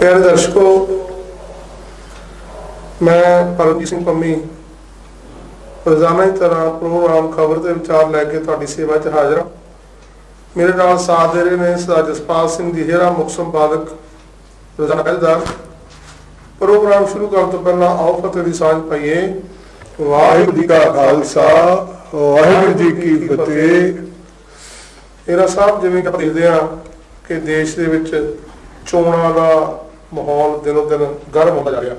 ਪਿਆਰੇ ਦਰਸ਼ਕੋ, ਮੈਂ ਪਰਮਜੀਤ ਸਿੰਘ ਪੰਮੀ, ਰੋਜ਼ਾਨਾ ਦੀ ਤਰ੍ਹਾਂ ਪ੍ਰੋਗਰਾਮ ਖਬਰ ਤੇ ਵਿਚਾਰ ਲੈ ਕੇ ਤੁਹਾਡੀ ਸੇਵਾ 'ਚ ਹਾਜ਼ਰ ਹਾਂ। ਮੇਰੇ ਨਾਲ ਸਾਥ ਦੇ ਰਹੇ ਨੇ ਸਰਦਾਰ ਜਸਪਾਲ ਸਿੰਘ ਦੀ ਹੇਰਾ ਸੰਪਾਦਕ, ਰੋਜ਼ਾਨਾ ਪਹਿਲਦਾਰ। ਪ੍ਰੋਗਰਾਮ ਸ਼ੁਰੂ ਕਰਨ ਤੋਂ ਪਹਿਲਾਂ ਆਓ ਫਤਿਹ ਦੀ ਸਾਂਝ ਪਾਈਏ। ਵਾਹਿਗੁਰੂ ਜੀ ਕਾ ਖਾਲਸਾ, ਵਾਹਿਗੁਰੂ ਜੀ ਕੀ ਫਤਿਹ। ਇਹਦਾ ਸਾਹਿਬ, ਜਿਵੇਂ ਕਿ ਦੇਖਦੇ ਹਾਂ ਕਿ ਦੇਸ਼ ਦੇ ਵਿੱਚ ਚੋਣਾਂ ਦਾ ਮਾਹੌਲ ਦਿਨੋ ਦਿਨ ਗਰਮ ਹੁੰਦਾ ਜਾ ਰਿਹਾ।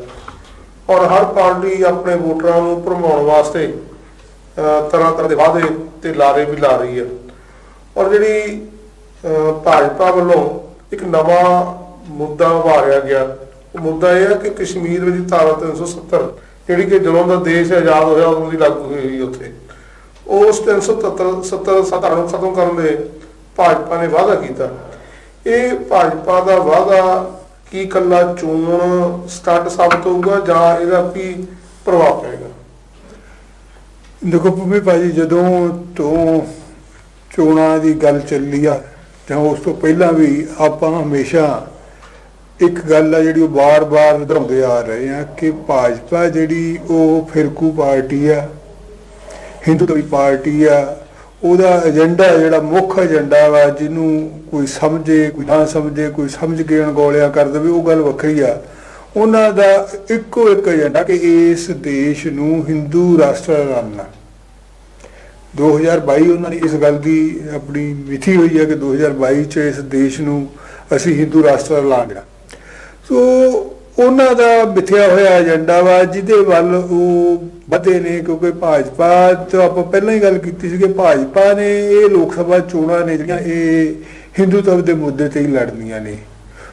ਔਰ ਹਰ ਪਾਰਟੀ ਆਪਣੇ ਵੋਟਰਾਂ ਨੂੰ ਭਰਮਾਉਣ ਵਾਸਤੇ ਤਰ੍ਹਾਂ ਤਰ੍ਹਾਂ ਦੇ ਵਾਅਦੇ ਤੇ ਲਾਰੇ ਵੀ ਲਾ ਰਹੀ ਹੈ। ਔਰ ਜਿਹੜੀ ਭਾਜਪਾ ਵੱਲੋਂ ਇੱਕ ਨਵਾਂ ਮੁੱਦਾ ਉਭਾਰਿਆ ਗਿਆ, ਉਹ ਮੁੱਦਾ ਇਹ ਹੈ ਕਿ ਕਸ਼ਮੀਰ ਵਿੱਚ ਧਾਰਾ 370 ਜਿਹੜੀ ਕਿ ਜਦੋਂ ਦਾ ਦੇਸ਼ ਆਜ਼ਾਦ ਹੋਇਆ ਉਦੋਂ ਦੀ ਲਾਗੂ ਹੋਈ ਹੋਈ ਉੱਥੇ। ਉਸ 377 70 ਸਤਾਰਾਂ ਨੂੰ ਖਤਮ ਕਰਨ ਦੇ ਭਾਜਪਾ ਨੇ ਵਾਅਦਾ ਕੀਤਾ। ਇਹ ਭਾਜਪਾ ਦਾ ਵਾਅਦਾ ਕੀ ਕੱਲਾ ਚੋਣ ਸਟਾਰਟ ਸਾਬਤ ਹੋਊਗਾ ਜਾਂ ਇਹਦਾ ਕੀ ਪ੍ਰਭਾਵ ਪਏਗਾ? ਦੇਖੋ ਭੂਮੀ ਭਾਜੀ, ਜਦੋਂ ਤੋਂ ਚੋਣਾਂ ਦੀ ਗੱਲ ਚੱਲੀ ਆ, ਜਾਂ ਉਸ ਤੋਂ ਪਹਿਲਾਂ ਵੀ ਆਪਾਂ ਹਮੇਸ਼ਾ ਇੱਕ ਗੱਲ ਆ ਜਿਹੜੀ ਉਹ ਬਾਰ-ਬਾਰ ਦੁਹਰਾਉਂਦੇ ਆ ਰਹੇ ਆ, ਕਿ ਭਾਜਪਾ ਜਿਹੜੀ ਉਹ ਫਿਰਕੂ ਪਾਰਟੀ ਆ ਹਿੰਦੂਤਵੀ ਪਾਰਟੀ ਆ ਉਹਦਾ ਏਜੰਡਾ ਜਿਹੜਾ ਮੁੱਖ ਏਜੰਡਾ ਵਾ, ਜਿਹਨੂੰ ਕੋਈ ਸਮਝੇ, ਕੋਈ ਨਾ ਸਮਝੇ, ਕੋਈ ਸਮਝ ਕੇ ਅਣਗੌਲਿਆ ਕਰ ਦੇਵੇ, ਉਹ ਗੱਲ ਵੱਖਰੀ ਆ। ਉਹਨਾਂ ਦਾ ਇੱਕੋ ਇੱਕ ਏਜੰਡਾ ਕਿ ਇਸ ਦੇਸ਼ ਨੂੰ ਹਿੰਦੂ ਰਾਸ਼ਟਰ ਬਣਾਉਣਾ। 2022 ਉਹਨਾਂ ਨੇ ਇਸ ਗੱਲ ਦੀ ਆਪਣੀ ਮਿਥੀ ਹੋਈ ਹੈ ਕਿ 2022 ਚ ਇਸ ਦੇਸ਼ ਨੂੰ ਅਸੀਂ ਹਿੰਦੂ ਰਾਸ਼ਟਰ ਲਾਂਗੇ ਸੋ ਉਹਨਾਂ ਦਾ ਮਿਥਿਆ ਹੋਇਆ ਏਜੰਡਾ ਵਾ, ਜਿਹਦੇ ਵੱਲ ਉਹ ਵਧੇ ਨੇ ਕਿਉਂਕਿ ਭਾਜਪਾ ਤੋਂ ਆਪਾਂ ਪਹਿਲਾਂ ਹੀ ਗੱਲ ਕੀਤੀ ਸੀ ਕਿ ਭਾਜਪਾ ਨੇ ਇਹ ਲੋਕ ਸਭਾ ਚੋਣਾਂ ਨੇ ਜਿਹੜੀਆਂ ਇਹ ਹਿੰਦੂਤਵ ਦੇ ਮੁੱਦੇ ਤੇ ਹੀ ਲੜਨੀਆਂ ਨੇ।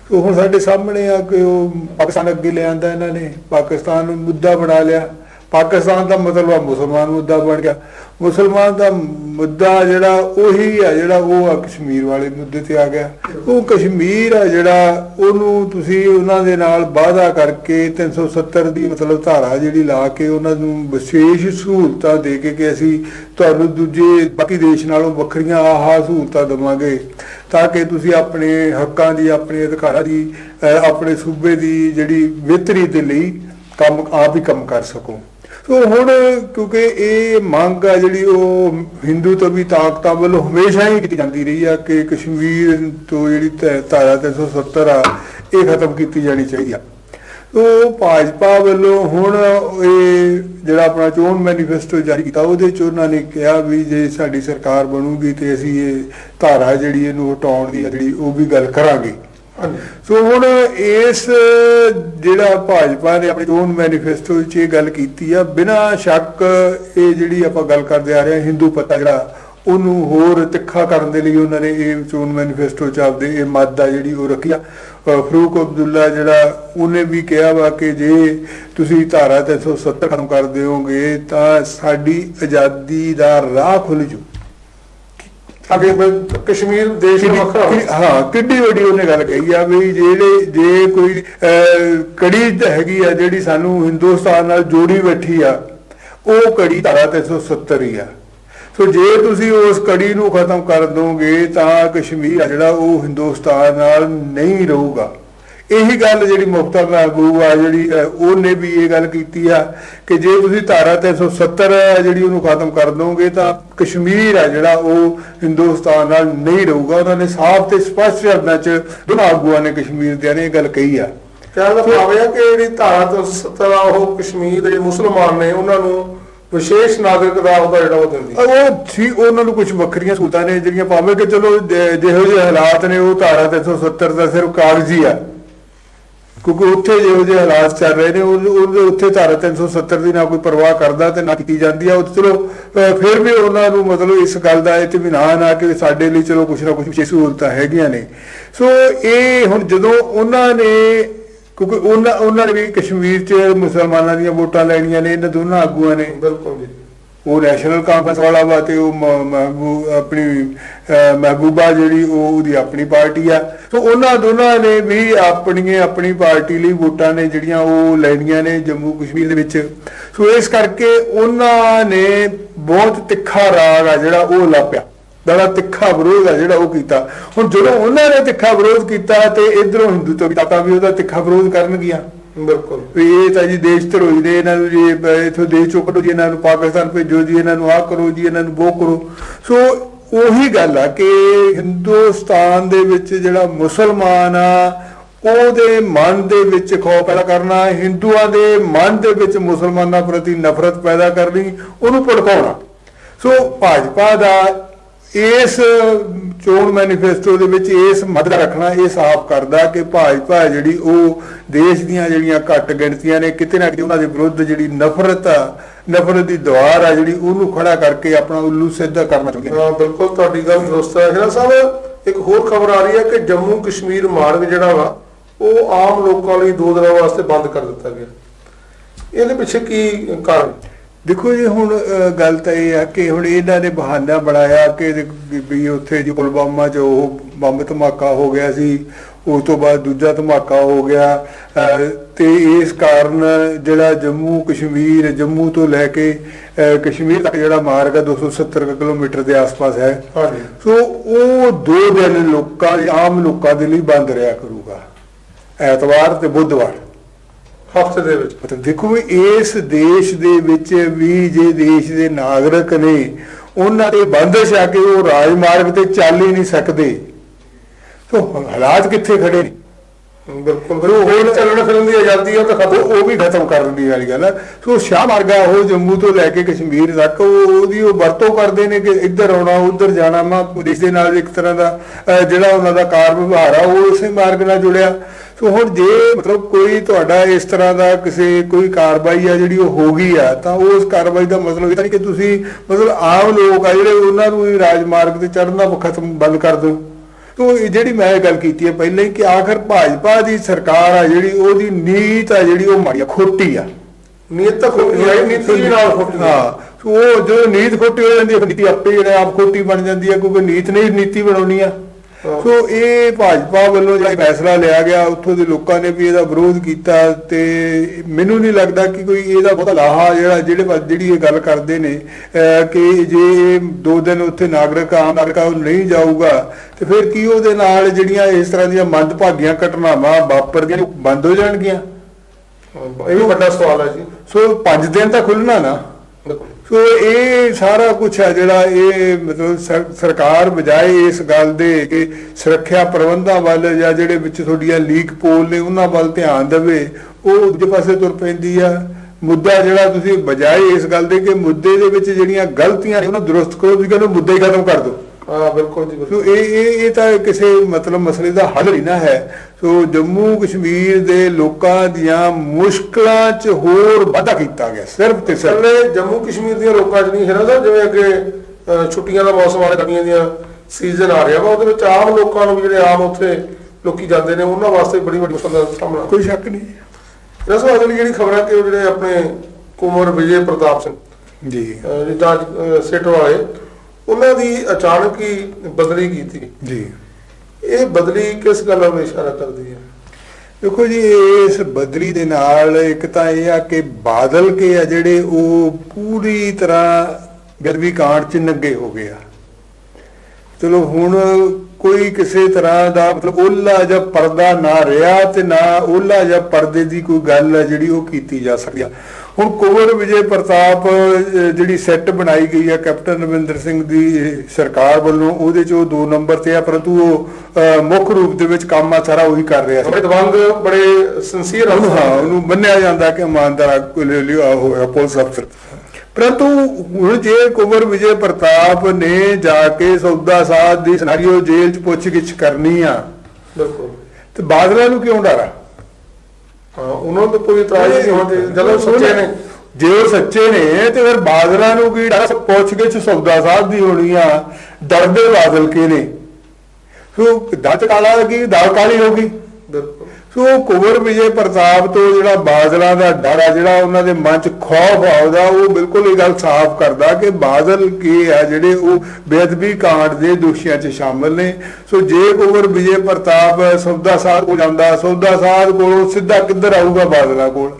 ਸੋ ਹੁਣ ਸਾਡੇ ਸਾਹਮਣੇ ਆ ਕਿ ਉਹ ਪਾਕਿਸਤਾਨ ਅੱਗੇ ਲੈ ਆਂਦਾ ਇਹਨਾਂ ਨੇ, ਪਾਕਿਸਤਾਨ ਨੂੰ ਮੁੱਦਾ ਬਣਾ ਲਿਆ। ਪਾਕਿਸਤਾਨ ਦਾ ਮਤਲਬ ਆ ਮੁਸਲਮਾਨ ਮੁੱਦਾ ਬਣ ਗਿਆ। ਮੁਸਲਮਾਨ ਦਾ ਮੁੱਦਾ ਜਿਹੜਾ ਉਹੀ ਆ, ਜਿਹੜਾ ਉਹ ਆ ਕਸ਼ਮੀਰ ਵਾਲੇ ਮੁੱਦੇ ਤੇ ਆ ਗਿਆ। ਉਹ ਕਸ਼ਮੀਰ ਆ ਜਿਹੜਾ ਉਹਨੂੰ ਤੁਸੀਂ ਉਹਨਾਂ ਦੇ ਨਾਲ ਵਾਅਦਾ ਕਰਕੇ 370 ਦੀ ਮਤਲਬ ਧਾਰਾ ਜਿਹੜੀ ਲਾ ਕੇ ਉਹਨਾਂ ਨੂੰ ਵਿਸ਼ੇਸ਼ ਸਹੂਲਤਾਂ ਦੇ ਕੇ ਕਿ ਅਸੀਂ ਤੁਹਾਨੂੰ ਦੂਜੇ ਬਾਕੀ ਦੇਸ਼ ਨਾਲੋਂ ਵੱਖਰੀਆਂ ਆਹ ਸਹੂਲਤਾਂ ਦੇਵਾਂਗੇ ਤਾਂ ਕਿ ਤੁਸੀਂ ਆਪਣੇ ਹੱਕਾਂ ਦੀ, ਆਪਣੇ ਅਧਿਕਾਰਾਂ ਦੀ ਆਪਣੇ ਸੂਬੇ ਦੀ ਜਿਹੜੀ ਬਿਹਤਰੀ ਦੇ ਲਈ ਕੰਮ, ਆਪ ਹੀ ਕੰਮ ਕਰ ਸਕੋ। ਸੋ ਹੁਣ, ਕਿਉਂਕਿ ਇਹ ਮੰਗ ਆ ਜਿਹੜੀ ਉਹ ਹਿੰਦੂ ਤੋਂ ਤਾਕਤਾਂ ਵੱਲੋਂ ਹਮੇਸ਼ਾ ਹੀ ਕੀਤੀ ਜਾਂਦੀ ਰਹੀ ਆ ਕਿ ਕਸ਼ਮੀਰ ਤੋਂ ਜਿਹੜੀ ਧਾ- ਧਾਰਾ 370 ਆ, ਇਹ ਖਤਮ ਕੀਤੀ ਜਾਣੀ ਚਾਹੀਦੀ ਆ। ਸੋ ਭਾਜਪਾ ਵੱਲੋਂ ਹੁਣ ਇਹ ਜਿਹੜਾ ਆਪਣਾ ਚੋਣ ਮੈਨੀਫੈਸਟੋ ਜਾਰੀ ਕੀਤਾ, ਉਹਦੇ ਚ ਉਹਨਾਂ ਨੇ ਕਿਹਾ ਵੀ ਜੇ ਸਾਡੀ ਸਰਕਾਰ ਬਣੂਗੀ ਤੇ ਅਸੀਂ ਇਹ ਧਾਰਾ ਜਿਹੜੀ ਇਹਨੂੰ ਹਟਾਉਣ ਦੀ ਆ, ਜਿਹੜੀ ਉਹ ਵੀ ਗੱਲ ਕਰਾਂਗੇ। ਸੋ ਹੁਣ ਇਸ, ਜਿਹੜਾ ਭਾਜਪਾ ਨੇ ਆਪਣੇ ਚੋਣ ਮੈਨੀਫੈਸਟੋ ਵਿੱਚ ਇਹ ਗੱਲ ਕੀਤੀ ਆ, ਬਿਨਾਂ ਸ਼ੱਕ ਇਹ ਜਿਹੜੀ ਆਪਾਂ ਗੱਲ ਕਰਦੇ ਆ ਰਹੇ ਹਾਂ, ਹਿੰਦੂ ਪਤਾ ਜਿਹੜਾ, ਉਹਨੂੰ ਹੋਰ ਤਿੱਖਾ ਕਰਨ ਦੇ ਲਈ ਉਹਨਾਂ ਨੇ ਇਹ ਚੋਣ ਮੈਨੀਫੈਸਟੋ ਚ ਆਪਦੇ ਇਹ ਮੱਦ ਆ ਜਿਹੜੀ ਉਹ ਰੱਖੀ ਆ। ਫਰੂਕ ਅਬਦੁੱਲਾ ਜਿਹੜਾ, ਉਹਨੇ ਵੀ ਕਿਹਾ ਵਾ ਕਿ ਜੇ ਤੁਸੀਂ ਧਾਰਾ 370 ਖਤਮ ਕਰ ਦਿਓਗੇ, ਤਾਂ ਸਾਡੀ ਆਜ਼ਾਦੀ ਦਾ ਰਾਹ ਖੁੱਲ ਜੂ। ਅੱਗੇ ਕਸ਼ਮੀਰ ਦੇਸ਼ ਦਾ ਵੱਖਰਾ ਹੋ ਕਿੱਡੀ ਵੱਡੀ ਉਹਨੇ ਗੱਲ ਕਹੀ ਆ ਵੀ ਜਿਹੜੇ ਜੇ ਕੋਈ ਕੜੀ ਹੈਗੀ ਆ ਜਿਹੜੀ ਸਾਨੂੰ ਹਿੰਦੁਸਤਾਨ ਨਾਲ ਜੋੜੀ ਬੈਠੀ ਆ ਉਹ ਕੜੀ ਧਾਰਾ 370 ਹੀ ਆ। ਸੋ ਜੇ ਤੁਸੀਂ ਉਸ ਕੜੀ ਨੂੰ ਖਤਮ ਕਰ ਦੋਗੇ ਤਾਂ ਕਸ਼ਮੀਰ ਜਿਹੜਾ ਉਹ ਹਿੰਦੁਸਤਾਨ ਨਾਲ ਨਹੀਂ ਰਹੂਗਾ। ਇਹੀ ਗੱਲ ਜਿਹੜੀ ਮੁਖਤਰ ਮਹਿਬੂਬ ਆ ਜਿਹੜੀ ਉਹਨੇ ਵੀ ਇਹ ਗੱਲ ਕੀਤੀ ਆ ਕਿ ਜੇ ਤੁਸੀਂ ਧਾਰਾ 370 ਆ ਜਿਹੜੀ ਉਹਨੂੰ ਖਤਮ ਕਰ ਦੋਗੇ ਤਾਂ ਕਸ਼ਮੀਰ ਆ ਜਿਹੜਾ ਉਹ ਹਿੰਦੁਸਤਾਨ ਨਾਲ ਨਹੀਂ ਰਹੂਗਾ। ਉਹਨਾਂ ਨੇ ਸਾਫ਼ ਤੇ ਸਪਸ਼ਟ ਸ਼ਬਦਾਂ 'ਚ ਦੋਨਾਂ ਆਗੂਆਂ ਨੇ ਕਸ਼ਮੀਰ ਦਿਆਂ ਨੇ ਇਹ ਗੱਲ ਕਹੀ ਆ। ਕਹਿਣ ਦਾ ਭਾਵ ਇਹ ਹੈ ਕਿ ਜਿਹੜੀ ਧਾਰਾ 370 ਆ ਉਹ ਕਸ਼ਮੀਰ ਦੇ ਮੁਸਲਮਾਨ ਨੇ ਉਹਨਾਂ ਨੂੰ ਵਿਸ਼ੇਸ਼ ਨਾਗਰਿਕ ਦਾ ਉਹਦਾ ਜਿਹੜਾ ਉਹ ਦਿੰਦੀ। ਉਹ ਸੀ ਉਹਨਾਂ ਨੂੰ ਕੁਝ ਵੱਖਰੀਆਂ ਸਹੂਲਤਾਂ ਨੇ ਜਿਹੜੀਆਂ ਭਾਵੇਂ ਕਿ ਚਲੋ ਜਿਹੋ ਜਿਹੇ ਹਾਲਾਤ ਨੇ ਉਹ ਧਾਰਾ 370 ਦਾ ਸਿਰਫ ਕਾਗਜ਼ੀ ਆ। ਕਿਉਂਕਿ ਉੱਥੇ ਜਿਹੋ ਜਿਹੇ ਹਾਲਾਤ ਚੱਲ ਰਹੇ ਨੇ, ਉਹ ਉਹਦੇ ਉੱਥੇ ਧਾਰਾ 370 ਦੀ ਨਾ ਕੋਈ ਪਰਵਾਹ ਕਰਦਾ ਤੇ ਨਾ ਕੀਤੀ ਜਾਂਦੀ ਆ। ਉਹ ਚਲੋ ਫਿਰ ਵੀ ਉਹਨਾਂ ਨੂੰ ਮਤਲਬ ਇਸ ਗੱਲ ਦਾ ਇਤਮਾਨ ਆ ਕਿ ਸਾਡੇ ਲਈ ਚਲੋ ਕੁਛ ਨਾ ਕੁਛ ਵਿਸ਼ੇਸ਼ ਸਹੂਲਤਾਂ ਹੈਗੀਆਂ ਨੇ। ਸੋ ਇਹ ਹੁਣ ਜਦੋਂ ਉਹਨਾਂ ਨੇ ਕਿਉਂਕਿ ਉਹਨਾਂ ਉਹਨਾਂ ਨੇ ਵੀ ਕਸ਼ਮੀਰ 'ਚ ਮੁਸਲਮਾਨਾਂ ਦੀਆਂ ਵੋਟਾਂ ਲੈਣੀਆਂ ਨੇ, ਇਹਨਾਂ ਦੋਨਾਂ ਆਗੂਆਂ ਨੇ। ਬਿਲਕੁਲ ਜੀ। ਉਹ ਨੈਸ਼ਨਲ ਕਾਨਫਰੰਸ ਵਾਲਾ ਵਾ ਤੇ ਉਹ ਮ- ਆਪਣੀ ਅਹ, ਮਹਿਬੂਬਾ ਜਿਹੜੀ ਉਹ ਉਹਦੀ ਆਪਣੀ ਪਾਰਟੀ ਆ। ਸੋ ਉਹਨਾਂ ਦੋਨਾਂ ਨੇ ਵੀ ਆਪਣੀ ਆਪਣੀ ਪਾਰਟੀ ਲਈ ਵੋਟਾਂ ਨੇ ਜਿਹੜੀਆਂ ਉਹ ਲੈਣੀਆਂ ਨੇ ਜੰਮੂ ਕਸ਼ਮੀਰ ਦੇ ਵਿੱਚ। ਸੋ ਇਸ ਕਰਕੇ ਉਹਨਾਂ ਨੇ ਬਹੁਤ ਤਿੱਖਾ ਰਾਗ ਆ ਜਿਹੜਾ ਉਹ ਲਾਪਿਆ। ਬੜਾ ਤਿੱਖਾ ਵਿਰੋਧ ਆ ਜਿਹੜਾ ਉਹ ਕੀਤਾ। ਹੁਣ ਜਦੋਂ ਉਹਨਾਂ ਨੇ ਤਿੱਖਾ ਵਿਰੋਧ ਕੀਤਾ ਤੇ ਇਧਰੋਂ ਹਿੰਦੂਤਵ ਤਾਕਤਾਂ ਵੀ ਉਹਦਾ ਤਿੱਖਾ ਵਿਰੋਧ ਕਰਨਗੀਆਂ। ਬਿਲਕੁਲ। ਵੀ ਇਹ ਤਾਂ ਜੀ ਦੇਸ਼ ਧਰੋਈ ਦੇ ਇਹਨਾਂ ਨੂੰ ਜੀ ਬ- ਇੱਥੋਂ ਦੇਸ਼ ਚੋਂ ਕੱਢੋ ਜੀ, ਇਹਨਾਂ ਨੂੰ ਪਾਕਿਸਤਾਨ ਭੇਜੋ ਜੀ, ਇਹਨਾਂ ਨੂੰ ਆਹ ਕਰੋ ਜੀ, ਇਹਨਾਂ ਨੂੰ ਉਹ ਕਰੋ। ਸੋ ਉਹੀ ਗੱਲ ਆ ਕਿ ਹਿੰਦੁਸਤਾਨ ਦੇ ਵਿੱਚ ਜਿਹੜਾ ਮੁਸਲਮਾਨ ਆ, ਉਹਦੇ ਮਨ ਦੇ ਵਿੱਚ ਖੌਫ ਪੈਦਾ ਕਰਨਾ, ਹਿੰਦੂਆਂ ਦੇ ਮਨ ਦੇ ਵਿੱਚ ਮੁਸਲਮਾਨਾਂ ਪ੍ਰਤੀ ਨਫ਼ਰਤ ਪੈਦਾ ਕਰਨੀ, ਉਹਨੂੰ ਭੜਕਾਉਣਾ। ਸੋ ਭਾਜਪਾ ਦਾ ਇਸ, ਚੋਣ ਮੈਨੀਫੈਸਟੋ ਦੇ ਵਿੱਚ ਇਸ ਮਦਦ ਰੱਖਣਾ, ਇਹ ਸਾਫ਼ ਕਰਦਾ ਕਿ ਭਾਜਪਾ ਜਿਹੜੀ ਉਹ ਦੇਸ਼ ਦੀਆਂ ਜਿਹੜੀਆਂ ਘੱਟ ਗਿਣਤੀਆਂ ਨੇ, ਕਿਤੇ ਨਾ ਕਿਤੇ ਉਹਨਾਂ ਦੇ ਵਿਰੁੱਧ ਜਿਹੜੀ ਨਫ਼ਰਤ ਆ, ਨਫ਼ਰਤ ਦੀ ਦੀਵਾਰ ਆ ਜਿਹੜੀ ਉਹਨੂੰ ਖੜਾ ਕਰਕੇ ਆਪਣਾ ਉੱਲੂ ਸਿੱਧਾ ਕਰਨਾ ਚਾਹੁੰਦੇ ਹਾਂ, ਬਿਲਕੁਲ, ਤੁਹਾਡੀ ਗੱਲ ਦਰੁਸਤ ਹੈ। ਖੇੜਾ ਸਾਹਿਬ, ਇੱਕ ਹੋਰ ਖਬਰ ਆ ਰਹੀ ਹੈ ਕਿ ਜੰਮੂ ਕਸ਼ਮੀਰ ਮਾਰਗ ਜਿਹੜਾ ਵਾ, ਉਹ ਆਮ ਲੋਕਾਂ ਲਈ ਦੋ ਦਿਨਾਂ ਵਾਸਤੇ ਬੰਦ ਕਰ ਦਿੱਤਾ ਗਿਆ। ਇਹਦੇ ਪਿੱਛੇ ਕੀ ਕਾਰਨ? ਦੇਖੋ ਜੀ ਹੁਣ ਗੱਲ ਤਾਂ ਇਹ ਆ ਕਿ ਹੁਣ ਇਹਨਾਂ ਨੇ ਬਹਾਨਾ ਬਣਾਇਆ ਕਿ ਵੀ- ਉੱਥੇ ਜੀ ਪੁਲਵਾਮਾ 'ਚ ਉਹ ਬੰਬ ਧਮਾਕਾ ਹੋ ਗਿਆ ਸੀ ਉਸ ਤੋਂ ਬਾਅਦ ਦੂਜਾ ਧਮਾਕਾ ਹੋ ਗਿਆ। ਤੇ ਇਸ ਕਾਰਨ ਜਿਹੜਾ ਜੰਮੂ ਕਸ਼ਮੀਰ ਜੰਮੂ ਤੋਂ ਲੈ ਕੇ ਕਸ਼ਮੀਰ ਤੱਕ ਜਿਹੜਾ ਮਾਰਗ ਹੈ 270 ਕੁ ਕਿਲੋਮੀਟਰ ਦੇ ਆਸ-ਪਾਸ ਹੈ। ਸੋ ਉਹ ਦੋ ਦਿਨ ਲੋਕਾਂ ਆਮ ਲੋਕਾਂ ਦੇ ਲਈ ਬੰਦ ਰਿਹਾ ਕਰੂਗਾ। ਐਤਵਾਰ ਤੇ ਬੁੱਧਵਾਰ। ਹਫ਼ਤੇ ਦੇ ਵਿੱਚ। ਮਤਲਬ ਦੇਖੋ ਵੀ ਇਸ ਦੇਸ਼ ਦੇ ਵਿੱਚ ਵੀ ਜੇ ਦੇਸ਼ ਦੇ ਨਾਗਰਿਕ ਨੇ ਉਹਨਾਂ ਤੇ ਬੰਦਸ਼ ਆ ਕੇ ਉਹ ਰਾਜਮਾਰਗ ਤੇ ਚੱਲ ਹੀ ਨਹੀਂ ਸਕਦੇ। ਸੋ ਹਾਲਾਤ ਕਿੱਥੇ ਖੜੇ ਨੇ? ਬਿਲਕੁਲ ਹੋਰ ਚੱਲਣ ਫਿਰਨ ਦੀ ਆਜ਼ਾਦੀ ਆ ਤਾਂ ਖਤਮ ਉਹ ਵੀ ਖਤਮ ਕਰਨ ਦੀ ਵਾਲੀ ਗੱਲ ਹੈ ਸੋ ਸ਼ਾਹ ਮਾਰਗਾ ਉਹ ਜੰਮੂ ਤੋਂ ਲੈ ਕੇ ਕਸ਼ਮੀਰ ਤੱਕ ਉਹ ਉਹਦੀ ਉਹ ਵਰਤੋਂ ਕਰਦੇ ਨੇ ਕਿ ਇੱਧਰ ਆਉਣਾ ਉੱਧਰ ਜਾਣਾ ਮਾ ਦੇਸ਼ ਦੇ ਨਾਲ ਇੱਕ ਤਰ੍ਹਾਂ ਦਾ ਜਿਹੜਾ ਉਹਨਾਂ ਦਾ ਕਾਰ ਵਿਵਹਾਰ ਆ ਉਹ ਉਸੇ ਮਾਰਗ ਨਾਲ ਜੁੜਿਆ। ਸੋ ਹੁਣ ਜੇ ਮਤਲਬ ਕੋਈ ਤੁਹਾਡਾ ਇਸ ਤਰ੍ਹਾਂ ਦਾ ਕਿਸੇ ਕੋਈ ਕਾਰਵਾਈ ਆ ਜਿਹੜੀ ਉਹ ਹੋ ਗਈ ਆ ਤਾਂ ਉਸ ਕਾਰਵਾਈ ਦਾ ਮਤਲਬ ਇਹ ਤਾਂ ਨਹੀਂ ਕਿ ਤੁਸੀਂ ਮਤਲਬ ਆਮ ਲੋਕ ਆ ਜਿਹੜੇ ਉਹਨਾਂ ਨੂੰ ਹੀ ਰਾਜਮਾਰਗ ਤੇ ਚੜ੍ਹਨਾ ਖਤਮ ਬੰਦ ਕਰ ਦਿਓ। ਤੋ ਜਿਹੜੀ ਮੈਂ ਗੱਲ ਕੀਤੀ ਹੈ ਪਹਿਲਾਂ ਹੀ ਕਿ ਆਖਰ ਭਾਜਪਾ ਦੀ ਸਰਕਾਰ ਆ ਜਿਹੜੀ ਉਹਦੀ ਨੀਤ ਆ ਜਿਹੜੀ ਉਹ ਮਾੜੀ ਖੋਟੀ ਆ ਨੀਅਤ ਤਾਂ ਖੋਟੀ ਹੈ ਨੀਤੀ ਨਾਲ ਖੋਟੀ ਹੈ ਉਹ ਜਦੋਂ ਨੀਤ ਖੋਟੀ ਹੋ ਜਾਂਦੀ ਹੈ ਨੀਤੀ ਆਪੇ ਜਿਹੜੇ ਆਪ ਖੋਟੀ ਬਣ ਜਾਂਦੀ ਹੈ ਕਿਉਂਕਿ ਨੀਤ ਨੇ ਹੀ ਨੀਤੀ ਬਣਾਉਣੀ ਆ। ਸੋ ਇਹ ਭਾਜਪਾ ਵੱਲੋਂ ਜਿਹੜਾ ਫੈਸਲਾ ਲਿਆ ਗਿਆ ਉੱਥੋਂ ਦੇ ਲੋਕਾਂ ਨੇ ਵੀ ਇਹਦਾ ਵਿਰੋਧ ਕੀਤਾ ਤੇ ਮੈਨੂੰ ਨਹੀਂ ਲੱਗਦਾ ਕਿ ਕੋਈ ਇਹਦਾ ਬਹੁਤਾ ਲਾਹਾ ਜਿਹੜਾ ਜਿਹੜੇ ਜਿਹੜੀ ਇਹ ਗੱਲ ਕਰਦੇ ਨੇ ਕਿ ਜੇ ਦੋ ਦਿਨ ਉੱਥੇ ਨਾਗਰਿਕ ਆਮ ਨਾਗਰਿਕ ਉਹ ਨਹੀਂ ਜਾਊਗਾ ਤੇ ਫਿਰ ਕੀ ਉਹਦੇ ਨਾਲ ਜਿਹੜੀਆਂ ਇਸ ਤਰ੍ਹਾਂ ਦੀਆਂ ਮੰਦਭਾਗੀਆਂ ਘਟਨਾਵਾਂ ਵਾਪਰਦੀਆਂ ਉਹ ਬੰਦ ਹੋ ਜਾਣਗੀਆਂ? ਇਹ ਵੱਡਾ ਸਵਾਲ ਹੈ ਜੀ। ਸੋ 5 ਦਿਨ ਤਾਂ ਖੁੱਲਣਾ ਨਾ। ਸੋ ਇਹ ਸਾਰਾ ਕੁਝ ਹੈ ਜਿਹੜਾ ਇਹ ਮਤਲਬ ਸਰ- ਸਰਕਾਰ ਬਜਾਏ ਇਸ ਗੱਲ ਦੇ ਕਿ ਸੁਰੱਖਿਆ ਪ੍ਰਬੰਧਾਂ ਵੱਲ ਜਾਂ ਜਿਹੜੇ ਵਿੱਚ ਤੁਹਾਡੀਆਂ ਲੀਕ ਪੋਲ ਨੇ ਉਹਨਾਂ ਵੱਲ ਧਿਆਨ ਦੇਵੇ, ਉਹ ਦੂਜੇ ਪਾਸੇ ਤੁਰ ਪੈਂਦੀ ਆ। ਮੁੱਦਾ ਜਿਹੜਾ ਤੁਸੀਂ ਬਜਾਏ ਇਸ ਗੱਲ ਦੇ ਕਿ ਮੁੱਦੇ ਦੇ ਵਿੱਚ ਜਿਹੜੀਆਂ ਗਲਤੀਆਂ ਨੇ ਉਹਨਾਂ ਦਰੁਸਤ ਕਰੋ, ਤੁਸੀਂ ਕਹਿੰਦੇ ਮੁੱਦਾ ਹੀ ਖਤਮ ਕਰ ਦਿਓ। ਹਾਂ ਬਿਲਕੁਲ ਜੀ ਬਿਲਕੁਲ। ਸੋ ਇਹ ਇਹ ਇਹ ਤਾਂ ਕਿਸੇ ਮਤਲਬ ਮਸਲੇ ਦਾ ਹੱਲ ਨਹੀਂ ਨਾ ਹੈ। ਸੋ ਜੰਮੂ ਕਸ਼ਮੀਰ ਦੇ ਲੋਕਾਂ ਦੀਆਂ ਮੁਸ਼ਕਲਾਂ 'ਚ ਹੋਰ ਵਾਧਾ ਕੀਤਾ ਗਿਆ ਸਿਰਫ ਤੇ ਸਿਰਫ। ਇਕੱਲੇ ਜੰਮੂ ਕਸ਼ਮੀਰ ਦੀਆਂ ਲੋਕਾਂ 'ਚ ਨਹੀਂ ਹੈ ਨਾ ਸਰ ਜਿਵੇਂ ਅੱਗੇ ਅਹ, ਛੁੱਟੀਆਂ ਦਾ ਮੌਸਮ ਆ ਰਿਹਾ ਗਰਮੀਆਂ ਦੀਆਂ ਸੀਜ਼ਨ ਆ ਰਿਹਾ ਵਾ ਉਹਦੇ ਵਿੱਚ ਆਮ ਲੋਕਾਂ ਨੂੰ ਵੀ ਜਿਹੜੇ ਆਮ ਉੱਥੇ ਲੋਕੀ ਜਾਂਦੇ ਨੇ ਉਹਨਾਂ ਵਾਸਤੇ ਬੜੀ ਵੱਡੀ ਮੁਸ਼ਕਲ ਦਾ ਸਾਹਮਣਾ। ਕੋਈ ਸ਼ੱਕ ਨਹੀਂ। ਅਗਲੀ ਜਿਹੜੀ ਖਬਰ ਕਿ ਉਹ ਜਿਹੜੇ ਆਪਣੇ ਕੁਮਰ ਵਿਜੇ ਪ੍ਰਤਾਪ ਸਿੰਘ ਜੀ। ਜਿੱਦਾਂ ਸਿੱਟ ਵਾਲੇ ਉਹਨਾਂ ਦੀ ਅਚਾਨਕ ਹੀ ਬਦਲੀ ਕੀਤੀ। ਜੀ। ਇਹ ਬਦਲੀ ਕਿਸ ਗੱਲ ਨੂੰ ਇਸ਼ਾਰਾ ਕਰਦੀ ਹੈ? ਦੇਖੋ ਜੀ ਇਸ ਬਦਲੀ ਦੇ ਨਾਲ ਇੱਕ ਤਾਂ ਇਹ ਆ ਕਿ ਬਾਦਲ ਕੇ ਆ ਜਿਹੜੇ ਉਹ ਪੂਰੀ ਤਰ੍ਹਾਂ ਗਰਵੀ ਕਾਂਡ ਚ ਨੰਗੇ ਹੋ ਗਏ ਆ। ਚਲੋ ਹੁਣ ਕੋਈ ਕਿਸੇ ਤਰ੍ਹਾਂ ਦਾ ਮਤਲਬ ਓਲਾ ਜਾਂ ਪਰਦਾ ਨਾ ਰਿਹਾ ਤੇ ਨਾ ਓਲਾ ਜਾਂ ਪਰਦੇ ਦੀ ਕੋਈ ਗੱਲ ਜਿਹੜੀ ਉਹ ਕੀਤੀ ਜਾ ਸਕਦੀ ਆ। ਹੁਣ ਕੁਵਰ ਵਿਜੇ ਪ੍ਰਤਾਪ ਜਿਹੜੀ ਸੈੱਟ ਬਣਾਈ ਗਈ ਆ ਕੈਪਟਨ ਰਵਿੰਦਰ ਸਿੰਘ ਦੀ ਸਰਕਾਰ ਵੱਲੋਂ ਉਹਦੇ ਚ ਉਹ ਦੋ ਨੰਬਰ ਤੇ ਆ ਪਰੰਤੂ ਉਹ ਮੁੱਖ ਰੂਪ ਦੇ ਵਿੱਚ ਕੰਮ ਆ ਸਾਰਾ ਉਹੀ ਕਰ ਰਿਹਾ ਸੀ। ਦਵੰਗ ਬੜੇ ਸਿੰਸੀਅਰ ਹਾਂ ਉਹਨੂੰ ਮੰਨਿਆ ਜਾਂਦਾ ਕਿ ਇਮਾਨਦਾਰ ਕੋਲੇ ਲਿਆ ਹੋਇਆ ਪੁਲਿਸ ਅਫਸਰ। ਪਰੰਤੂ ਹੁਣ ਜੇ ਕੁਵਰ ਵਿਜੇ ਪ੍ਰਤਾਪ ਨੇ ਜਾ ਕੇ ਸੌਦਾ ਸਾਧ ਦੀ ਸਿਨਾਰੀਓ ਜੇਲ੍ਹ ਚ ਪੁੱਛਗਿੱਛ ਕਰਨੀ ਆ ਬਿਲਕੁਲ। ਤੇ ਬਾਦਲਾਂ ਨੂੰ ਕਿਉਂ ਡਰਾ? ਹਾਂ ਉਹਨਾਂ ਤਾਂ ਕੋਈ ਇਤਰਾਜ਼ ਨਹੀਂ ਚਾਹੀਦਾ। ਜਦੋਂ ਸੱਚੇ ਨੇ ਜੇ ਉਹ ਸੱਚੇ ਨੇ ਤੇ ਫਿਰ ਬਾਦਲਾਂ ਨੂੰ ਕੀ ਡਰ? ਪੁੱਛਗਿੱਛ ਸੌਦਾ ਸਾਧ ਦੀ ਹੋਣੀ ਆ। ਡਰਦੇ ਬਾਦਲ ਕੇ ਨੇ ਸੋ ਦੱਤ ਕਾਲਾ ਕੀ ਦਾਲ ਕਾਲੀ ਹੋਗੀ ਬਿਲਕੁਲ ਸੋ ਕੁਵਰ ਵਿਜੇ ਪ੍ਰਤਾਪ ਤੋਂ ਜਿਹੜਾ ਬਾਦਲਾਂ ਦਾ ਡਰ ਆ ਜਿਹੜਾ ਉਹਨਾਂ ਦੇ ਮਨ 'ਚ ਖੌਫ ਆਉਦਾ ਉਹ ਬਿਲਕੁਲ ਇਹ ਗੱਲ ਸਾਫ਼ ਕਰਦਾ ਕਿ ਬਾਦਲ ਕੀ ਆ ਜਿਹੜੇ ਉਹ ਬੇਅਦਬੀ ਕਾਂਡ ਦੇ ਦੋਸ਼ੀਆਂ 'ਚ ਸ਼ਾਮਲ ਨੇ। ਸੋ ਜੇ ਕੁਵਰ ਵਿਜੇ ਪ੍ਰਤਾਪ ਸੌਦਾ ਸਾਧ ਕੋਲ ਜਾਂਦਾ ਸੌਦਾ ਸਾਧ ਕੋਲੋਂ ਸਿੱਧਾ ਕਿੱਧਰ ਆਊਗਾ ਬਾਦਲਾਂ ਕੋਲ?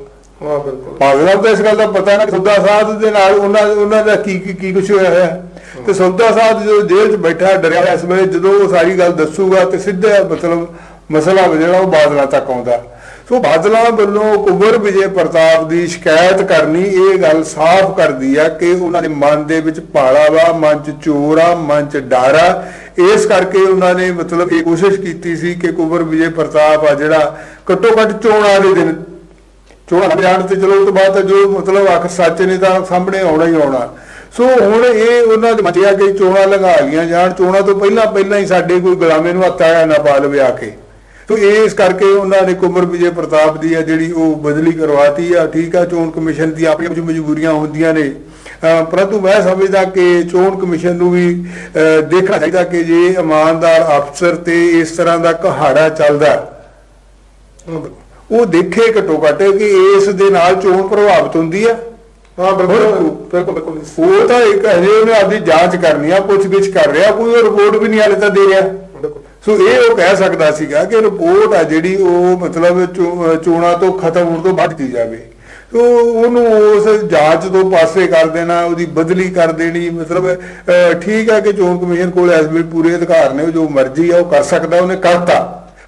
ਹਾਂ ਬਿਲਕੁਲ। ਬਾਦਲਾਂ ਤਾਂ ਇਸ ਗੱਲ ਦਾ ਪਤਾ ਨਾ ਕਿ ਸੌਦਾ ਸਾਧ ਦੇ ਨਾਲ ਉਹਨਾਂ ਉਹਨਾਂ ਦਾ ਕੀ ਕੀ ਕੀ ਕੁਝ ਹੋਇਆ ਹੈ ਤੇ ਸੌਦਾ ਸਾਹਿਬ ਜਦੋਂ ਜੇਲ੍ਹ 'ਚ ਬੈਠਾ ਡਰਿਆ ਹੋਇਆ ਇਸ ਵੇਲੇ ਜਦੋਂ ਉਹ ਸਾਰੀ ਗੱਲ ਦੱਸੂਗਾ ਤੇ ਸਿੱਧਾ ਮਤਲਬ ਮਸਲਾ ਜਿਹੜਾ ਉਹ ਬਾਦਲਾਂ ਤੱਕ ਆਉਂਦਾ। ਸੋ ਬਾਦਲਾਂ ਵੱਲੋਂ ਕੁਬਰ ਵਿਜੇ ਪ੍ਰਤਾਪ ਦੀ ਸ਼ਿਕਾਇਤ ਕਰਨੀ, ਇਹ ਗੱਲ ਸਾਫ਼ ਕਰਦੀ ਆ ਕਿ ਉਹਨਾਂ ਦੇ ਮਨ ਦੇ ਵਿੱਚ ਪਾਲਾ ਵਾ, ਮਨ 'ਚ ਚੋਰ ਆ, ਮਨ 'ਚ ਡਰ ਆ। ਇਸ ਕਰਕੇ ਉਹਨਾਂ ਨੇ ਮਤਲਬ ਇਹ ਕੋਸ਼ਿਸ਼ ਕੀਤੀ ਸੀ ਕਿ ਕੁਬਰ ਵਿਜੇ ਪ੍ਰਤਾਪ ਆ ਜਿਹੜਾ ਘੱਟੋ ਘੱਟ ਚੋਣਾਂ ਦੇ ਦਿਨ ਚੋਣਾਂ ਜਾਣ ਤੇ ਚਲੋ ਉਹ ਤੋਂ ਬਾਅਦ ਤਾਂ ਜੋ ਮਤਲਬ ਅੱਖ ਸੱਚ ਨੇ ਤਾਂ ਸਾਹਮਣੇ ਆਉਣਾ ਹੀ ਆਉਣਾ। ਸੋ ਹੁਣ ਇਹ ਉਹਨਾਂ ਦੇ ਮਤਿਆ ਕਿ ਚੋਣਾਂ ਲੰਘਾ ਲਈਆਂ ਜਾਣ, ਚੋਣਾਂ ਤੋਂ ਪਹਿਲਾਂ ਪਹਿਲਾਂ ਹੀ ਸਾਡੇ ਕੋਈ ਗੁਲਾਮੇ ਨੂੰ ਹੱਥ ਆਇਆ ਨਾ ਪਾ ਲਵੇ ਆ ਕੇ। ਸੋ ਇਸ ਕਰਕੇ ਉਹਨਾਂ ਨੇ ਕੁਮਰ ਵਿਜੇ ਪ੍ਰਤਾਪ ਦੀ ਆ ਜਿਹੜੀ ਉਹ ਬਦਲੀ ਕਰਵਾਤੀ ਆ। ਠੀਕ ਆ ਚੋਣ ਕਮਿਸ਼ਨ ਦੀ ਆਪਣੀਆਂ ਕੁਝ ਮਜਬੂਰੀਆਂ ਹੁੰਦੀਆਂ ਨੇ। ਪਰੰਤੂ ਮੈਂ ਸਮਝਦਾ ਕਿ ਚੋਣ ਕਮਿਸ਼ਨ ਨੂੰ ਵੀ ਦੇਖਣਾ ਚਾਹੀਦਾ ਕਿ ਜੇ ਇਮਾਨਦਾਰ ਅਫਸਰ ਤੇ ਇਸ ਤਰ੍ਹਾਂ ਦਾ ਕਹਾੜਾ ਚੱਲਦਾ ਉਹ ਦੇਖੇ ਘਟੋ ਘੱਟ ਕਿ ਇਸ ਦੇ ਨਾਲ ਚੋਣ ਪ੍ਰਭਾਵਿਤ ਹੁੰਦੀ ਆ। ਹਾਂ ਬਿਲਕੁਲ ਉਹ ਤਾਂ ਇੱਕ ਹਜੇ ਉਹਨੇ ਆਪਦੀ ਜਾਂਚ ਕਰਨੀ ਆ ਪੁੱਛਗਿੱਛ ਕਰ ਰਿਹਾ ਕੋਈ ਰਿਪੋਰਟ ਵੀ ਨਹੀਂ ਹਾਲੇ ਤਾਂ ਦੇ ਰਿਹਾ। ਸੋ ਇਹ ਉਹ ਕਹਿ ਸਕਦਾ ਸੀਗਾ ਕਿ ਰਿਪੋਰਟ ਆ ਜਿਹੜੀ ਉਹ ਮਤਲਬ ਚੋਣਾਂ ਤੋਂ ਖਤਮ ਹੋਣ ਤੋਂ ਬਾਅਦ ਕੀਤੀ ਜਾਵੇ। ਸੋ ਉਹਨੂੰ ਉਸ ਜਾਂਚ ਤੋਂ ਪਾਸੇ ਕਰ ਦੇਣਾ, ਉਹਦੀ ਬਦਲੀ ਕਰ ਦੇਣੀ, ਮਤਲਬ ਠੀਕ ਹੈ ਕਿ ਚੋਣ ਕਮਿਸ਼ਨ ਕੋਲ ਇਸ ਵੇਲੇ ਪੂਰੇ ਅਧਿਕਾਰ ਨੇ, ਉਹ ਜੋ ਮਰਜ਼ੀ ਆ ਉਹ ਕਰ ਸਕਦਾ, ਉਹਨੇ ਕਰਤਾ।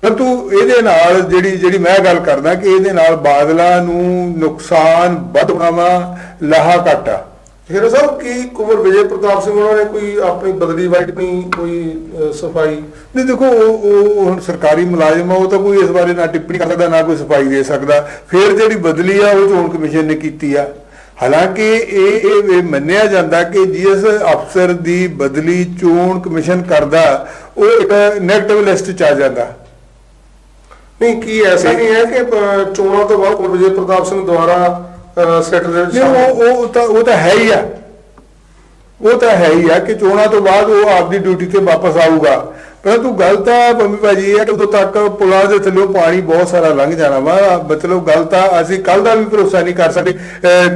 ਪਰੰਤੂ ਇਹਦੇ ਨਾਲ ਜਿਹੜੀ ਜਿਹੜੀ ਮੈਂ ਗੱਲ ਕਰਦਾ ਕਿ ਇਹਦੇ ਨਾਲ ਬਾਦਲਾਂ ਨੂੰ ਨੁਕਸਾਨ, ਵੱਧ ਹੋਣਾ ਵਾ, ਲਾਹਾ ਘਾਟਾ। ਹੀਰੋ ਸਾਹਿਬ ਕੀ ਕੁਮਰ ਵਿਜੇ ਪ੍ਰਤਾਪ ਸਿੰਘ ਉਹਨਾਂ ਨੇ ਕੋਈ ਆਪਣੀ ਬਦਲੀ ਵਾਈਟ ਨਹੀਂ ਕੋਈ ਸਫ਼ਾਈ? ਨਹੀਂ ਦੇਖੋ ਉਹ ਉਹ ਹੁਣ ਸਰਕਾਰੀ ਮੁਲਾਜ਼ਮ ਆ ਉਹ ਤਾਂ ਕੋਈ ਇਸ ਬਾਰੇ ਨਾ ਟਿੱਪਣੀ ਕਰ ਸਕਦਾ ਨਾ ਕੋਈ ਸਫ਼ਾਈ ਦੇ ਸਕਦਾ। ਫਿਰ ਜਿਹੜੀ ਬਦਲੀ ਆ ਉਹ ਚੋਣ ਕਮਿਸ਼ਨ ਨੇ ਕੀਤੀ ਆ। ਹਾਲਾਂਕਿ ਇਹ ਇਹ ਮੰਨਿਆ ਜਾਂਦਾ ਕਿ ਜਿਸ ਅਫਸਰ ਦੀ ਬਦਲੀ ਚੋਣ ਕਮਿਸ਼ਨ ਕਰਦਾ ਉਹ ਇੱਕ ਨੈਗੇਟਿਵ ਲਿਸਟ ਚ ਆ ਜਾਂਦਾ। ਨਹੀਂ ਕੀ ਐਸਾ ਨਹੀਂ ਹੈ ਕਿ ਚੋਣਾਂ ਤੋਂ ਬਾਅਦ ਵਿਜੇ ਪ੍ਰਤਾਪ ਸਿੰਘ ਦੁਆਰਾ ਸੈਟ ਦੇ ਵਿੱਚ ਨਹੀਂ ਉਹ ਉਹ ਤਾਂ ਉਹ ਤਾਂ ਹੈ ਹੀ ਆ। ਉਹ ਤਾਂ ਹੈ ਹੀ ਆ ਕਿ ਚੋਣਾਂ ਤੋਂ ਬਾਅਦ ਉਹ ਆਪਦੀ ਡਿਊਟੀ ਤੇ ਵਾਪਸ ਆਊਗਾ। ਪਰੰਤੂ ਗੱਲ ਤਾਂ ਪੰਮੀ ਭਾਜੀ ਇਹ ਕਿ ਉਦੋਂ ਤੱਕ ਪੁਲਾਂ ਦੇ ਥੱਲੇ ਪਾਣੀ ਬਹੁਤ ਸਾਰਾ ਲੰਘ ਜਾਣਾ ਵਾ। ਮਤਲਬ ਗੱਲ ਤਾਂ ਅਸੀਂ ਕੱਲ ਦਾ ਵੀ ਭਰੋਸਾ ਨਹੀਂ ਕਰ ਸਕਦੇ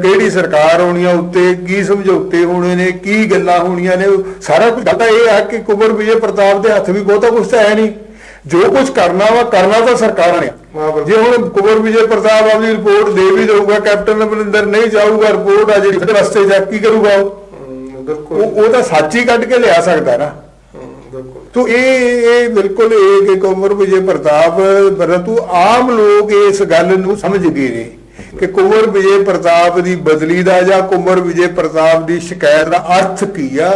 ਕਿਹੜੀ ਸਰਕਾਰ ਹੋਣੀ ਆ ਉੱਤੇ ਕੀ ਸਮਝੌਤੇ ਹੋਣੇ ਨੇ ਕੀ ਗੱਲਾਂ ਹੋਣੀਆਂ ਨੇ ਸਾਰਾ ਕੁਝ ਗੱਲ ਤਾਂ ਇਹ ਆ ਕਿ ਕੁਮਰ ਵਿਜੇ ਪ੍ਰਤਾਪ ਦੇ ਹੱਥ ਵੀ ਬਹੁਤਾ ਕੁਝ ਤਾਂ ਹੈ ਨਹੀਂ। ਜੋ ਕੁਝ ਕਰਨਾ ਵਾ ਕਰਨਾ ਤਾਂ ਸਰਕਾਰਾਂ ਨੇ। ਜੇ ਹੁਣ ਕੁਮਰ ਵਿਜੇ ਪ੍ਰਤਾਪ ਆਪਣੀ ਰਿਪੋਰਟ ਦੇ ਵੀ ਦਊਗਾ ਕੈਪਟਨ ਅਮਰਿੰਦਰ ਨਹੀਂ ਜਾਊਗਾ ਰਿਪੋਰਟ ਆ ਜਿਹੜੀ ਰਸਤੇ ਜਾ ਕੀ ਕਰੂਗਾ ਉਹ? ਬਿਲਕੁਲ। ਉਹ ਤਾਂ ਸੱਚ ਹੀ ਕੱਢ ਕੇ ਲਿਆ ਸਕਦਾ ਨਾ। ਤੋ ਇਹ ਇਹ ਬਿਲਕੁਲ ਇਹ ਕਿ ਕੁਮਰ ਵਿਜੇ ਪ੍ਰਤਾਪ ਪਰੰਤੂ ਆਮ ਲੋਕ ਇਸ ਗੱਲ ਨੂੰ ਸਮਝ ਗਏ ਨੇ ਕਿ ਕੁਮਰ ਵਿਜੇ ਪ੍ਰਤਾਪ ਦੀ ਬਦਲੀ ਦਾ ਜਾਂ ਕੁਮਰ ਵਿਜੇ ਪ੍ਰਤਾਪ ਦੀ ਸ਼ਿਕਾਇਤ ਦਾ ਅਰਥ ਕੀ ਆ?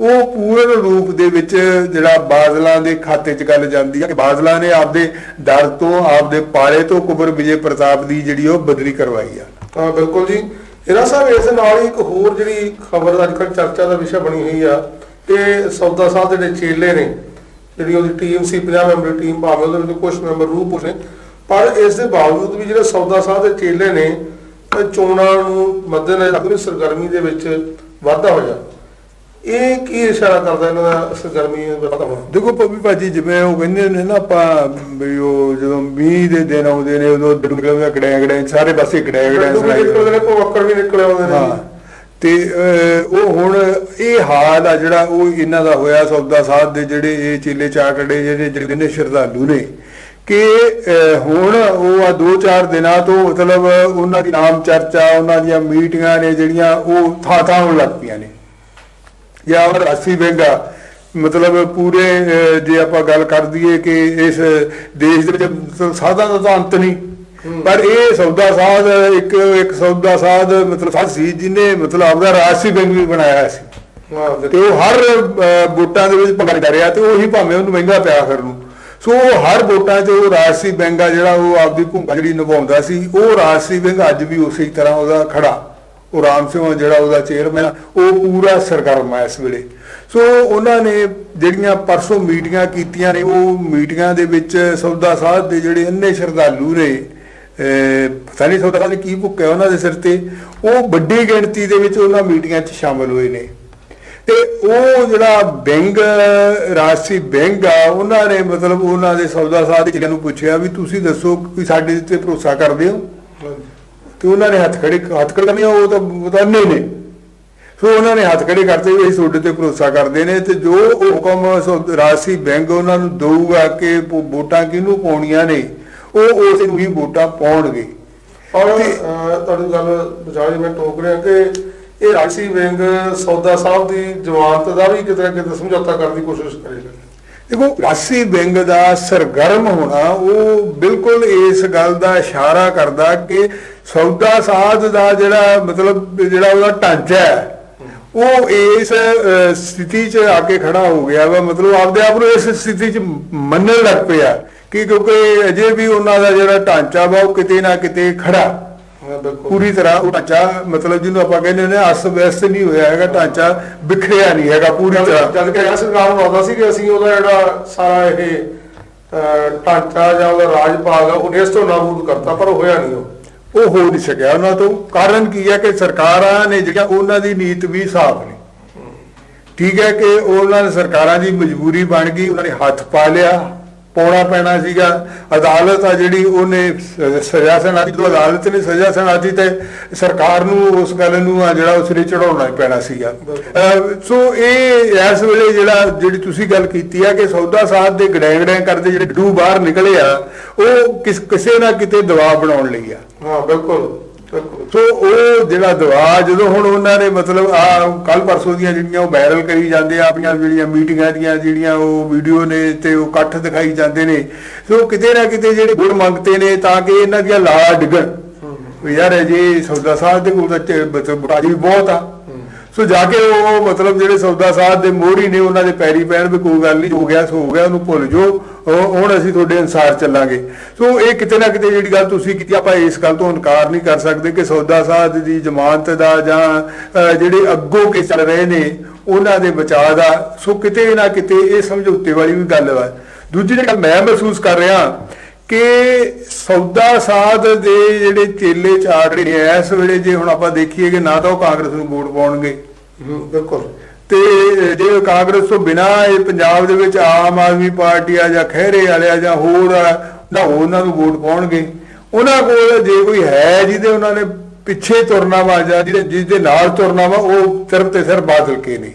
ਉਹ ਪੂਰਨ ਰੂਪ ਦੇ ਵਿੱਚ ਜਿਹੜਾ ਬਾਦਲਾਂ ਦੇ ਖਾਤੇ 'ਚ ਗੱਲ ਜਾਂਦੀ ਆ ਕਿ ਬਾਦਲਾਂ ਨੇ ਆਪਦੇ ਡਰ ਤੋਂ, ਆਪਦੇ ਪਾਲੇ ਤੋਂ ਕੁਮਰ ਵਿਜੇ ਪ੍ਰਤਾਪ ਦੀ ਜਿਹੜੀ ਉਹ ਬਦਲੀ ਕਰਵਾਈ ਆ। ਹਾਂ, ਬਿਲਕੁਲ ਜੀ। ਇਹਦਾ ਸਾਹਿਬ ਇਸ ਨਾਲ ਹੀ ਇੱਕ ਹੋਰ ਜਿਹੜੀ ਖਬਰ ਅੱਜ ਕੱਲ੍ਹ ਚਰਚਾ ਦਾ ਵਿਸ਼ਾ ਬਣੀ ਹੋਈ ਆ ਇਹ ਸੌਦਾ ਸਾਹਿਬ ਦੇ ਜਿਹੜੇ ਚੇਲੇ ਨੇ, ਜਿਹੜੀ ਉਹਦੀ ਟੀਮ ਸੀ 50 ਮੈਂਬਰ ਟੀਮ ਭਾਵੇਂ ਉਹਦੇ ਵਿੱਚ ਕੁਝ ਮੈਂਬਰ ਰੂਪ ਨੇ ਪਰ ਇਸ ਦੇ ਬਾਵਜੂਦ ਵੀ ਜਿਹੜੇ ਸੌਦਾ ਸਾਹਿਬ ਦੇ ਚੇਲੇ ਨੇ ਚੋਣਾਂ ਨੂੰ ਮੱਦੇਨਜ਼ਰ ਰੱਖਦੇ ਹੋਏ ਸਰਗਰਮੀ ਦੇ ਵਿੱਚ ਵਾਧਾ ਹੋਇਆ। ਇਹ ਕੀ ਇਸ਼ਾਰਾ ਕਰਦਾ ਇਹਨਾਂ ਦਾ ਸਰਗਰਮੀ ਦਾ ਦੇਖੋ ਪੱਪੀ ਭਾਜੀ ਜਿਵੇਂ ਉਹ ਕਹਿੰਦੇ ਨੇ ਨਾ ਆਪਾਂ ਵੀ ਉਹ ਜਦੋਂ ਮੀਂਹ ਦੇ ਦਿਨ ਆਉਂਦੇ ਨੇ ਉਦੋਂ ਡੁੱਗਲੇ ਕੜਿਆ ਕੜਿਆ ਸਾਰੇ ਪਾਸੇ ਕੜਿਆ ਨਿਕਲਦੇ ਕੜਿਆ ਨੇ ਭਵੱਕੜ ਵੀ ਨਿਕਲੇ ਆਉਂਦੇ ਨੇ ਹਾਂ ਤੇ ਉਹ ਹੁਣ ਇਹ ਹਾਲ ਆ ਜਿਹੜਾ ਉਹ ਇਹਨਾਂ ਦਾ ਹੋਇਆ ਸੌਦਾ ਸਾਧ ਦੇ ਜਿਹੜੇ ਇਹ ਚੇਲੇ ਚਾਕੜੇ ਜਿਹੜੇ ਜਿਹੜੇ ਨੇ ਸ਼ਰਧਾਲੂ ਨੇ ਕਿ ਹੁਣ ਉਹ ਆ ਦੋ ਚਾਰ ਦਿਨਾਂ ਤੋਂ ਮਤਲਬ ਉਹਨਾਂ ਦੀ ਨਾਮ ਚਰਚਾ ਉਹਨਾਂ ਦੀਆਂ ਮੀਟਿੰਗਾਂ ਨੇ ਜਿਹੜੀਆਂ ਉਹ ਥਾਂ ਥਾਂ ਹੋਣ ਲੱਗ ਪਈਆਂ ਨੇ। ਜਾਂ ਉਹ ਰਾਸੀ ਬੈਂਗਾ ਮਤਲਬ ਪੂਰੇ ਜੇ ਆਪਾਂ ਗੱਲ ਕਰ ਦਈਏ ਕਿ ਇਸ ਦੇਸ਼ ਦੇ ਵਿੱਚ ਸਾਧਾਂ ਦਾ ਤਾਂ ਅੰਤ ਨਹੀਂ। ਪਰ ਇਹ ਸੌਦਾ ਸਾਧ ਇੱਕ ਇੱਕ ਸੌਦਾ ਸਾਧ ਮਤਲਬ ਸਾਧ ਸੀ ਜਿਹਨੇ ਮਤਲਬ ਆਪਦਾ ਰਾਜਸੀ ਬੈਂਕ ਵੀ ਬਣਾਇਆ ਸੀ। ਤੇ ਉਹ ਹਰ ਵੋਟਾਂ ਦੇ ਵਿੱਚ ਭੰਗੜਾ ਰਿਹਾ ਤੇ ਉਹੀ ਭਾਵੇਂ ਉਹਨੂੰ ਮਹਿੰਗਾ ਪਿਆ ਕਰਨ ਨੂੰ। ਸੋ ਉਹ ਹਰ ਵੋਟਾਂ 'ਚ ਉਹ ਰਾਜਸੀ ਬੈਂਕ ਆ ਜਿਹੜਾ ਉਹ ਆਪਦੀ ਭੂਮਿਕਾ ਜਿਹੜੀ ਨਿਭਾਉਂਦਾ ਸੀ ਉਹ ਰਾਜਸੀ ਬੈਂਕ ਅੱਜ ਵੀ ਉਸੇ ਤਰ੍ਹਾਂ ਉਹਦਾ ਖੜਾ। ਉਹ ਰਾਮ ਸਿੰਘ ਜਿਹੜਾ ਉਹਦਾ ਚੇਅਰਮੈਨ ਉਹ ਪੂਰਾ ਸਰਗਰਮ ਆ ਇਸ ਵੇਲੇ। ਸੋ ਉਹਨਾਂ ਨੇ ਜਿਹੜੀਆਂ ਪਰਸੋਂ ਮੀਟਿੰਗਾਂ ਕੀਤੀਆਂ ਨੇ, ਉਹ ਮੀਟਿੰਗਾਂ ਦੇ ਵਿੱਚ ਸੌਦਾ ਸਾਧ ਦੇ ਜਿਹੜੇ ਅੰਨੇ ਸ਼ਰਧਾਲੂ ਨੇ ਪਤਾ ਨਹੀਂ ਸੌਦਾ ਸਾਧ ਕੀ ਭੁੱਕਿਆ ਉਹਨਾਂ ਦੇ ਸਿਰ ਤੇ, ਉਹ ਵੱਡੀ ਗਿਣਤੀ ਦੇ ਵਿੱਚ ਉਹਨਾਂ ਮੀਟਿੰਗਾਂ 'ਚ ਸ਼ਾਮਲ ਹੋਏ ਨੇ। ਤੇ ਉਹ ਜਿਹੜਾ ਬੈਂਕ ਰਾਸ਼ਟਰੀ ਬੈਂਕ ਆ, ਉਹਨਾਂ ਨੇ ਮਤਲਬ ਉਹਨਾਂ ਦੇ ਸੌਦਾ ਸਾਧ ਨੂੰ ਪੁੱਛਿਆ ਵੀ ਤੁਸੀਂ ਦੱਸੋ ਕਿ ਸਾਡੇ ਤੇ ਭਰੋਸਾ ਕਰਦੇ ਹੋ? ਤੇ ਉਹਨਾਂ ਨੇ ਹੱਥ ਖੜੇ ਹੱਥ ਖੜੇ ਕਰਨੇ ਉਹ ਤਾਂ ਅੰਨੇ ਨੇ। ਸੋ ਉਹਨਾਂ ਨੇ ਹੱਥ ਖੜੇ ਕਰਤੇ ਵੀ ਅਸੀਂ ਤੁਹਾਡੇ ਤੇ ਭਰੋਸਾ ਕਰਦੇ ਨੇ ਤੇ ਜੋ ਹੁਕਮ ਸੌ- ਰਾਸ਼ਟਰੀ ਬੈਂਕ ਉਹਨਾਂ ਨੂੰ ਦਊਗਾ ਕਿ ਵੋਟਾਂ ਕਿਹਨੂੰ ਪਾਉਣੀਆਂ ਨੇ ਉਹ ਉਸ ਨੂੰ ਵੀ ਵੋਟਾਂ ਪਾਉਣਗੇ। ਔਰ ਤੁਹਾਡੀ ਗੱਲ ਵਿਚਾਰ ਮੈਂ ਟੋਕ ਰਿਹਾ ਕਿ ਇਹ ਰਾਜਸੀ ਵਿੰਗ ਸੌਦਾ ਸਾਹਿਬ ਦੀ ਜ਼ਮਾਨਤ ਦਾ ਵੀ ਕਿਤੇ ਨਾ ਕਿਤੇ ਸਮਝੌਤਾ ਕਰਨ ਦੀ ਕੋਸ਼ਿਸ਼ ਕਰੇਗਾ ਦੇਖੋ ਰਾਸੀ ਵਿੰਗ ਦਾ ਸਰਗਰਮ ਹੋਣਾ ਉਹ ਬਿਲਕੁਲ ਇਸ ਗੱਲ ਦਾ ਇਸ਼ਾਰਾ ਕਰਦਾ ਕਿ ਸੌਦਾ ਸਾਧ ਦਾ ਜਿਹੜਾ ਮਤਲਬ ਜਿਹੜਾ ਉਹਦਾ ਢਾਂਚਾ ਹੈ ਉਹ ਇਸ ਸਥਿਤੀ 'ਚ ਆ ਕੇ ਖੜਾ ਹੋ ਗਿਆ ਵਾ। ਮਤਲਬ ਆਪਦੇ ਆਪ ਨੂੰ ਇਸ ਸਥਿਤੀ 'ਚ ਮੰਨਣ ਲੱਗ ਪਿਆ ਕਿ ਕਿਉਂਕਿ ਅਜੇ ਵੀ ਉਹਨਾਂ ਦਾ ਜਿਹੜਾ ਢਾਂਚਾ ਵਾ ਉਹ ਕਿਤੇ ਨਾ ਕਿਤੇ ਖੜਾ। ਪੂਰੀ ਤਰ੍ਹਾਂ ਉਹ ਢਾਂਚਾ ਮਤਲਬ ਜਿਹਨੂੰ ਆਪਾਂ ਕਹਿੰਦੇ ਨੇ ਅਸਤ ਵਿਅਸਤ ਨਹੀਂ ਹੋਇਆ ਹੈਗਾ ਢਾਂਚਾ ਵਿਖਰਿਆ ਨਹੀਂ ਹੈਗਾ ਪੂਰੀ ਤਰ੍ਹਾਂ। ਜਦ ਕਿ ਇਹ ਸਰਕਾਰ ਨੂੰ ਆਉਂਦਾ ਸੀ ਕਿ ਅਸੀਂ ਉਹਦਾ ਜਿਹੜਾ ਸਾਰਾ ਇਹ ਢਾਂਚਾ ਜਾਂ ਉਹਦਾ ਰਾਜ ਭਾਗ ਆ ਉਹ ਇਸ ਤੋਂ ਨਾਬੂਦ ਕਰਤਾ ਪਰ ਹੋਇਆ ਨਹੀਂ ਉਹ। ਉਹ ਹੋ ਨਹੀਂ ਸਕਿਆ ਉਹਨਾਂ ਤੋਂ। ਕਾਰਨ ਕੀ ਹੈ ਕਿ ਸਰਕਾਰਾਂ ਨੇ ਜਿਹੜਾ ਉਹਨਾਂ ਦੀ ਨੀਤ ਵੀ ਸਾਫ਼ ਨਹੀਂ। ਠੀਕ ਹੈ ਕਿ ਉਹਨਾਂ ਨੇ ਸਰਕਾਰਾਂ ਦੀ ਮਜਬੂਰੀ ਬਣ ਗਈ, ਉਹਨਾਂ ਨੇ ਹੱਥ ਪਾ ਲਿਆ। ਪਾਉਣਾ ਪੈਣਾ ਸੀਗਾ। ਅਦਾਲਤ ਆ ਜਿਹੜੀ ਉਹਨੇ ਸਜ਼ਾ ਸੁਣਾਈ ਜਦੋਂ ਅਦਾਲਤ ਨੇ ਸਜ਼ਾ ਸੁਣਾਈ ਤੇ ਸਰਕਾਰ ਨੂੰ ਉਸ ਗੱਲ ਨੂੰ ਆ ਜਿਹੜਾ ਉਸ ਨੇ ਚੜਾਉਣਾ ਪੈਣਾ ਸੀਗਾ। ਸੋ ਇਹ ਇਸ ਵੇਲੇ ਜਿਹੜਾ, ਜਿਹੜੀ ਤੁਸੀਂ ਗੱਲ ਕੀਤੀ ਆ ਕਿ ਸੌਦਾ ਸਾਧ ਦੇ ਗੜੈਂਗੜੈਂ ਕਰਦੇ ਜਿਹੜੇ ਡੂ ਬਾਹਰ ਨਿਕਲੇ ਆ, ਉਹ ਕਿਸ, ਕਿਸੇ ਨਾ ਕਿਤੇ ਦਬਾਅ ਬਣਾਉਣ ਲਈ ਆ। ਹਾਂ, ਬਿਲਕੁਲ। ਸੋ ਉਹ ਜਿਹੜਾ ਦਵਾ ਜਦੋਂ ਹੁਣ ਉਹਨਾਂ ਨੇ ਮਤਲਬ ਆ ਕੱਲ ਪਰਸੋਂ ਦੀਆਂ ਜਿਹੜੀਆਂ ਉਹ ਵਾਇਰਲ ਕਰੀ ਜਾਂਦੇ ਆ ਆਪਣੀਆਂ ਜਿਹੜੀਆਂ ਮੀਟਿੰਗਾਂ ਦੀਆਂ ਜਿਹੜੀਆਂ ਉਹ ਵੀਡੀਓ ਨੇ ਤੇ ਉਹ ਇਕੱਠ ਦਿਖਾਈ ਜਾਂਦੇ ਨੇ। ਸੋ ਕਿਤੇ ਨਾ ਕਿਤੇ ਜਿਹੜੇ ਗੁਣ ਮੰਗਤੇ ਨੇ ਤਾਂ ਕਿ ਇਹਨਾਂ ਦੀਆਂ ਲਾੜਾ ਡਿੱਗਣ। ਯਾਰ ਜੇ ਸੌਦਾ ਸਾਹਿਬ ਦੇ ਕੋਲ ਤਾਂ ਵੀ ਬਹੁਤ ਆ। ਸੋ ਜਾ ਕੇ ਉਹ ਮਤਲਬ ਜਿਹੜੇ ਸੌਦਾ ਸਾਹਿਬ ਦੇ ਮੋਹਰੀ ਨੇ ਉਹਨਾਂ ਦੇ ਪੈਰੀ ਪੈਣ ਵੀ ਕੋਈ ਗੱਲ ਨਹੀਂ, ਹੋ ਗਿਆ, ਸੋ ਹੋ ਗਿਆ, ਉਹਨੂੰ ਭੁੱਲ ਜਾਓ। ਹੁਣ ਅਸੀਂ ਤੁਹਾਡੇ ਅਨਸਾਰ ਚੱਲਾਂਗੇ। ਸੋ ਇਹ ਕਿਤੇ ਨਾ ਕਿਤੇ ਜਿਹੜੀ ਗੱਲ ਤੁਸੀਂ ਕੀਤੀ, ਆਪਾਂ ਇਸ ਗੱਲ ਤੋਂ ਇਨਕਾਰ ਨਹੀਂ ਕਰ ਸਕਦੇ ਕਿ ਸੌਦਾ ਸਾਹਿਬ ਦੀ ਜ਼ਮਾਨਤ ਦਾ ਜਾਂ ਜਿਹੜੇ ਅੱਗੋਂ ਕੇ ਚੱਲ ਰਹੇ ਨੇ, ਉਹਨਾਂ ਦੇ ਬਚਾਅ ਦਾ, ਸੋ ਕਿਤੇ ਨਾ ਕਿਤੇ ਇਹ ਸਮਝੌਤੇ ਵਾਲੀ ਵੀ ਗੱਲ ਵਾ। ਦੂਜੀ ਜਿਹੜੀ ਗੱਲ ਮੈਂ ਮਹਿਸੂਸ ਕਰ ਰਿਹਾ ਕਿ ਸੌਦਾ ਸਾਧ ਦੇ ਜਿਹੜੇ ਚੇਲੇ ਚਾੜ ਨੇ ਇਸ ਵੇਲੇ ਜੇ ਹੁਣ ਆਪਾਂ ਦੇਖੀਏ ਕਿ ਨਾ ਤਾਂ ਉਹ ਕਾਂਗਰਸ ਨੂੰ ਵੋਟ ਪਾਉਣਗੇ। ਬਿਲਕੁਲ। ਤੇ ਜੇ ਕਾਂਗਰਸ ਤੋਂ ਬਿਨਾ ਇਹ ਪੰਜਾਬ ਦੇ ਵਿੱਚ ਆਮ ਆਦਮੀ ਪਾਰਟੀ ਆ ਜਾਂ ਖਹਿਰੇ ਵਾਲੇ ਆ ਜਾਂ ਹੋਰ ਨਾ ਉਹਨਾਂ ਨੂੰ ਵੋਟ ਪਾਉਣਗੇ। ਉਹਨਾਂ ਕੋਲ ਜੇ ਕੋਈ ਹੈ ਜਿਹਦੇ ਉਹਨਾਂ ਨੇ ਪਿੱਛੇ ਤੁਰਨਾ ਵਾ ਜਾਂ ਜਿਹਦੇ ਜਿਹਦੇ ਨਾਲ ਤੁਰਨਾ ਵਾ ਉਹ ਸਿਰਫ ਤੇ ਸਿਰਫ ਬਾਦਲ ਕੇ ਨੇ।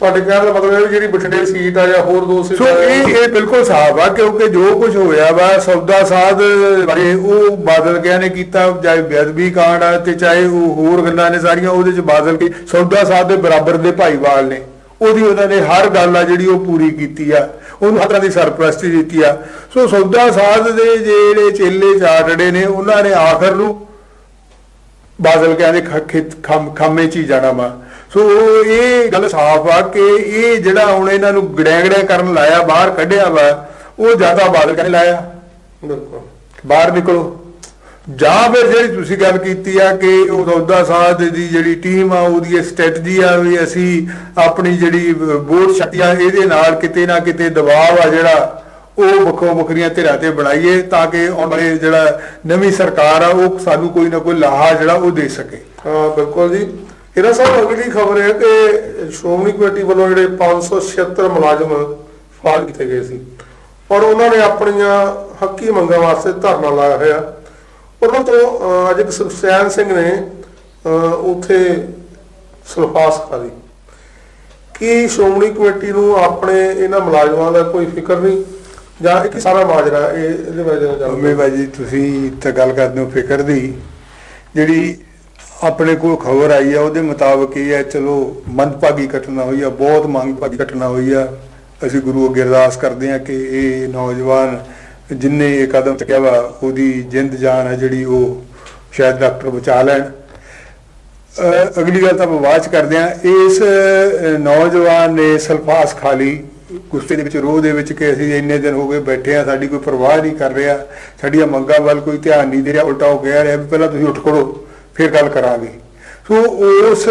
ਤੁਹਾਡੇ ਕਹਿਣ ਦਾ ਮਤਲਬ ਇਹ ਵੀ ਜਿਹੜੀ ਬਠਿੰਡੇ ਸੀਟ ਆ ਜਾਂ ਹੋਰ ਦੋ ਸੋ ਸੀਟਾਂ ਇਹ ਇਹ ਬਿਲਕੁਲ ਸਾਫ਼ ਆ ਕਿਉਂਕਿ ਜੋ ਕੁਝ ਹੋਇਆ ਵਾ ਸੌਦਾ ਸਾਧ ਬਾਰੇ ਉਹ ਬਾਦਲ ਗਿਆ ਨੇ ਕੀਤਾ ਚਾਹੇ ਬੇਅਦਬੀ ਕਾਂਡ ਆ ਤੇ ਚਾਹੇ ਉਹ ਹੋਰ ਗੱਲਾਂ ਨੇ ਸਾਰੀਆਂ ਉਹਦੇ ਚ ਬਾਦਲ ਕੇ ਸੌਦਾ ਸਾਧ ਦੇ ਬਰਾਬਰ ਦੇ ਭਾਈਵਾਲ ਨੇ। ਉਹਦੀ ਉਹਨਾਂ ਨੇ ਹਰ ਗੱਲ ਆ ਜਿਹੜੀ ਉਹ ਪੂਰੀ ਕੀਤੀ ਆ। ਉਹਨੂੰ ਤਰ੍ਹਾਂ ਦੀ ਸਰਪ੍ਰਸਤੀ ਦਿੱਤੀ ਆ। ਸੋ ਸੌਦਾ ਸਾਧ ਦੇ ਜਿਹੜੇ ਚੇਲੇ ਚਾਟੜੇ ਨੇ ਉਹਨਾਂ ਨੇ ਆਖਰ ਨੂੰ ਬਾਦਲ ਕਹਿੰਦੇ ਖਾਮੇ ਚ ਹੀ ਜਾਣਾ ਵਾ। ਸੋ ਇਹ ਗੱਲ ਸਾਫ਼ ਆ ਕਿ ਇਹ ਜਿਹੜਾ ਹੁਣ ਇਹਨਾਂ ਨੂੰ ਗੜੈਂਗੜਿਆ ਕਰਨ ਲਾਇਆ ਬਾਹਰ ਕੱਢਿਆ ਵਾ ਉਹ ਜ਼ਿਆਦਾ ਬਾਦਲ ਕਹਿੰਦੇ ਲਾਇਆ। ਬਿਲਕੁਲ। ਬਾਹਰ ਨਿਕਲੋ। ਜਾਂ ਫਿਰ ਜਿਹੜੀ ਤੁਸੀਂ ਗੱਲ ਕੀਤੀ ਆ ਕਿ ਉਹ ਸੌਦਾ ਸਾਧ ਦੀ ਜਿਹੜੀ ਟੀਮ ਆ ਉਹਦੀ ਸਟ੍ਰੈਟਜੀ ਆ ਵੀ ਅਸੀਂ ਆਪਣੀ ਜਿਹੜੀ ਵੋਟ ਸ਼ਕਤੀ ਆ ਇਹਦੇ ਨਾਲ ਕਿਤੇ ਨਾ ਕਿਤੇ ਦਬਾਅ ਆ ਜਿਹੜਾ ਉਹ ਵੱਖੋ ਵੱਖਰੀਆਂ ਧਿਰਾਂ ਤੇ ਬਣਾਈਏ ਤਾਂ ਕਿ ਵਾਲੇ ਜਿਹੜਾ ਨਵੀਂ ਸਰਕਾਰ ਆ ਉਹ ਸਾਨੂੰ ਕੋਈ ਨਾ ਕੋਈ ਲਾਹਾ ਜਿਹੜਾ ਉਹ ਦੇ ਸਕੇ। ਹਾਂ ਬਿਲਕੁਲ ਜੀ। ਇਹਨਾਂ ਸਾਹਿਬ ਅਗਲੀ ਖਬਰ ਹੈ ਕਿ ਸ਼੍ਰੋਮਣੀ ਕਮੇਟੀ ਵੱਲੋਂ ਜਿਹੜੇ 576 ਮੁਲਾਜ਼ਮ ਫਾਲ ਕੀਤੇ ਗਏ ਸੀ। ਔਰ ਉਹਨਾਂ ਨੇ ਆਪਣੀਆਂ ਹੱਕੀ ਮੰਗਾਂ ਵਾਸਤੇ ਧਰਨਾ ਲਾਇਆ ਹੋਇਆ। ਉਹਨਾਂ ਤੋਂ ਅੱਜ ਇੱਕ ਸੁਖਚੈਨ ਸਿੰਘ ਨੇ ਅਹ, ਉੱਥੇ ਖਾਲੀ ਕੀ ਸ਼੍ਰੋਮਣੀ ਕਮੇਟੀ ਨੂੰ ਆਪਣੇ ਇਹਨਾਂ ਮੁਲਾਜ਼ਮਾਂ ਦਾ ਕੋਈ ਫਿਕਰ ਨਹੀਂ? ਜਾਂ ਇੱਕ ਸਾਰਾ ਮਾਜਰਾ ਇਹ ਇਹਦੇ ਬਾਰੇ ਜਾਣਦੇ ਮੰਮੀ ਬਾਜੀ ਤੁਸੀਂ ਤਾਂ ਗੱਲ ਕਰਦੇ ਹੋ ਫਿਕਰ ਦੀ। ਜਿਹੜੀ ਆਪਣੇ ਕੋਲ ਖਬਰ ਆਈ ਆ, ਉਹਦੇ ਮੁਤਾਬਕ ਇਹ ਹੈ ਚਲੋ, ਮੰਦਭਾਗੀ ਘਟਨਾ ਹੋਈ ਆ, ਬਹੁਤ ਮੰਦਭਾਗੀ ਘਟਨਾ ਹੋਈ ਆ। ਅਸੀਂ ਗੁਰੂ ਅੱਗੇ ਅਰਦਾਸ ਕਰਦੇ ਆ ਕਿ ਇਹ ਨੌਜਵਾਨ ਜਿਨਨੇ ਇਹ ਕਦਮ ਚੁੱਕਿਆ ਵਾ, ਉਹਦੀ ਜਿੰਦ ਜਾਨ ਹੈ ਜਿਹੜੀ ਉਹ ਸ਼ਾਇਦ ਡਾਕਟਰ ਬਚਾ ਲੈਣ। ਅਗਲੀ ਗੱਲ ਤਾਂ ਆਪਾਂ ਬਾਅਦ ਚ ਕਰਦੇ ਆ ਇਸ ਨੌਜਵਾਨ ਨੇ ਸਲਫਾਸ ਖਾ ਲਈ। ਗੁੱਸੇ ਦੇ ਵਿੱਚ, ਰੋਹ ਦੇ ਵਿੱਚ ਕਿ ਅਸੀਂ ਇੰਨੇ ਦਿਨ ਹੋ ਗਏ ਬੈਠੇ ਆ ਸਾਡੀ ਕੋਈ ਪਰਵਾਹ ਨਹੀਂ ਕਰ ਰਿਹਾ, ਸਾਡੀਆਂ ਮੰਗਾਂ ਵੱਲ ਕੋਈ ਧਿਆਨ ਨਹੀਂ ਦੇ ਰਿਹਾ, ਉਲਟਾ ਉਹ ਕਹਿ ਰਿਹਾ ਵੀ ਪਹਿਲਾਂ ਤੁਸੀਂ ਉੱਠ ਖੜੋ। ਫਿਰ ਗੱਲ ਕਰਾਂਗੇ। ਸੋ ਉਸ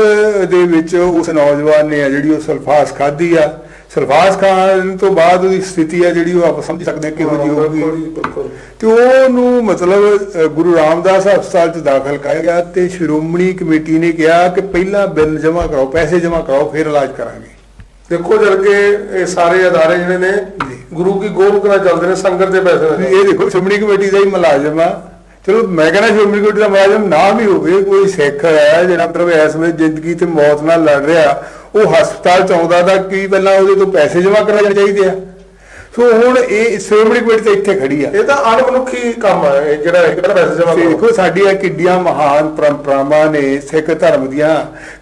ਦੇ ਵਿੱਚ ਉਸ ਨੌਜਵਾਨ ਨੇ ਆ ਜਿਹੜੀ ਉਹ ਸਲਫਾਸ ਖਾਧੀ ਆ। ਸਲਫਾਸ ਖਾਣ ਤੋਂ ਬਾਅਦ ਉਹਦੀ ਸਥਿਤੀ ਆ ਜਿਹੜੀ ਉਹ ਆਪਾਂ ਸਮਝ ਸਕਦੇ ਹਾਂ ਹੋਊਗੀ ਬਿਲਕੁਲ ਜੀ, ਬਿਲਕੁਲ। ਤੇ ਉਹਨੂੰ ਮਤਲਬ ਗੁਰੂ ਰਾਮਦਾਸ ਹਸਪਤਾਲ ਚ ਦਾਖਲ ਕਰਾਇਆ ਗਿਆ ਤੇ ਸ਼੍ਰੋਮਣੀ ਕਮੇਟੀ ਨੇ ਕਿਹਾ ਕਿ ਪਹਿਲਾਂ ਬਿੱਲ ਜਮ੍ਹਾਂ ਕਰਾਓ ਪੈਸੇ ਜਮ੍ਹਾਂ ਕਰਾਓ ਫਿਰ ਇਲਾਜ ਕਰਾਂਗੇ। ਦੇਖੋ ਜਦ ਕਿ ਇਹ ਸਾਰੇ ਅਦਾਰੇ ਜਿਹੜੇ ਨੇ ਗੁਰੂ ਕੀ ਗੋਲਕ ਨਾਲ ਚੱਲਦੇ ਨੇ ਸੰਗਤ ਦੇ ਪੈਸੇ ਇਹ ਦੇਖੋ ਸ਼੍ਰੋਮਣੀ ਕਮੇਟੀ ਦਾ ਹੀ ਮੁਲਾਜ਼ਮ ਆ। ਚਲੋ ਮੈਂ ਕਹਿੰਦਾ ਸ਼੍ਰੋਮਣੀ ਕਮੇਟੀ ਦਾ ਮੁਲਾਜ਼ਮ ਨਾ ਵੀ ਹੋਵੇ ਕੋਈ ਸਿੱਖ ਹੈ ਜਿਹੜਾ ਮਤਲਬ ਇਸ ਵੇਲੇ ਜ਼ਿੰਦਗੀ ਤੇ ਮੌਤ ਨਾਲ ਲੜ ਰਿਹਾ ਉਹ ਹਸਪਤਾਲ ਚ ਆਉਂਦਾ ਤਾਂ ਕੀ ਪਹਿਲਾਂ ਉਹਦੇ ਤੋਂ ਪੈਸੇ ਜਮ੍ਹਾਂ ਕਰਾਉਣੇ ਚਾਹੀਦੇ ਆ? ਸੋ ਹੁਣ ਇਹ ਸ਼੍ਰੋਮਣੀ ਕਮੇਟੀ ਤਾਂ ਇੱਥੇ ਖੜੀ ਆ। ਇਹ ਤਾਂ ਅਣਮਨੁੱਖੀ ਕੰਮ ਹੈ ਇਹ ਜਿਹੜਾ ਇੱਕ ਤਾਂ ਪੈਸੇ ਜਮਾ ਤੇ ਕਰੋ। ਦੇਖੋ ਸਾਡੀਆਂ ਕਿੱਡੀਆਂ ਮਹਾਨ ਪਰੰਪਰਾਵਾਂ ਨੇ ਸਿੱਖ ਧਰਮ ਦੀਆਂ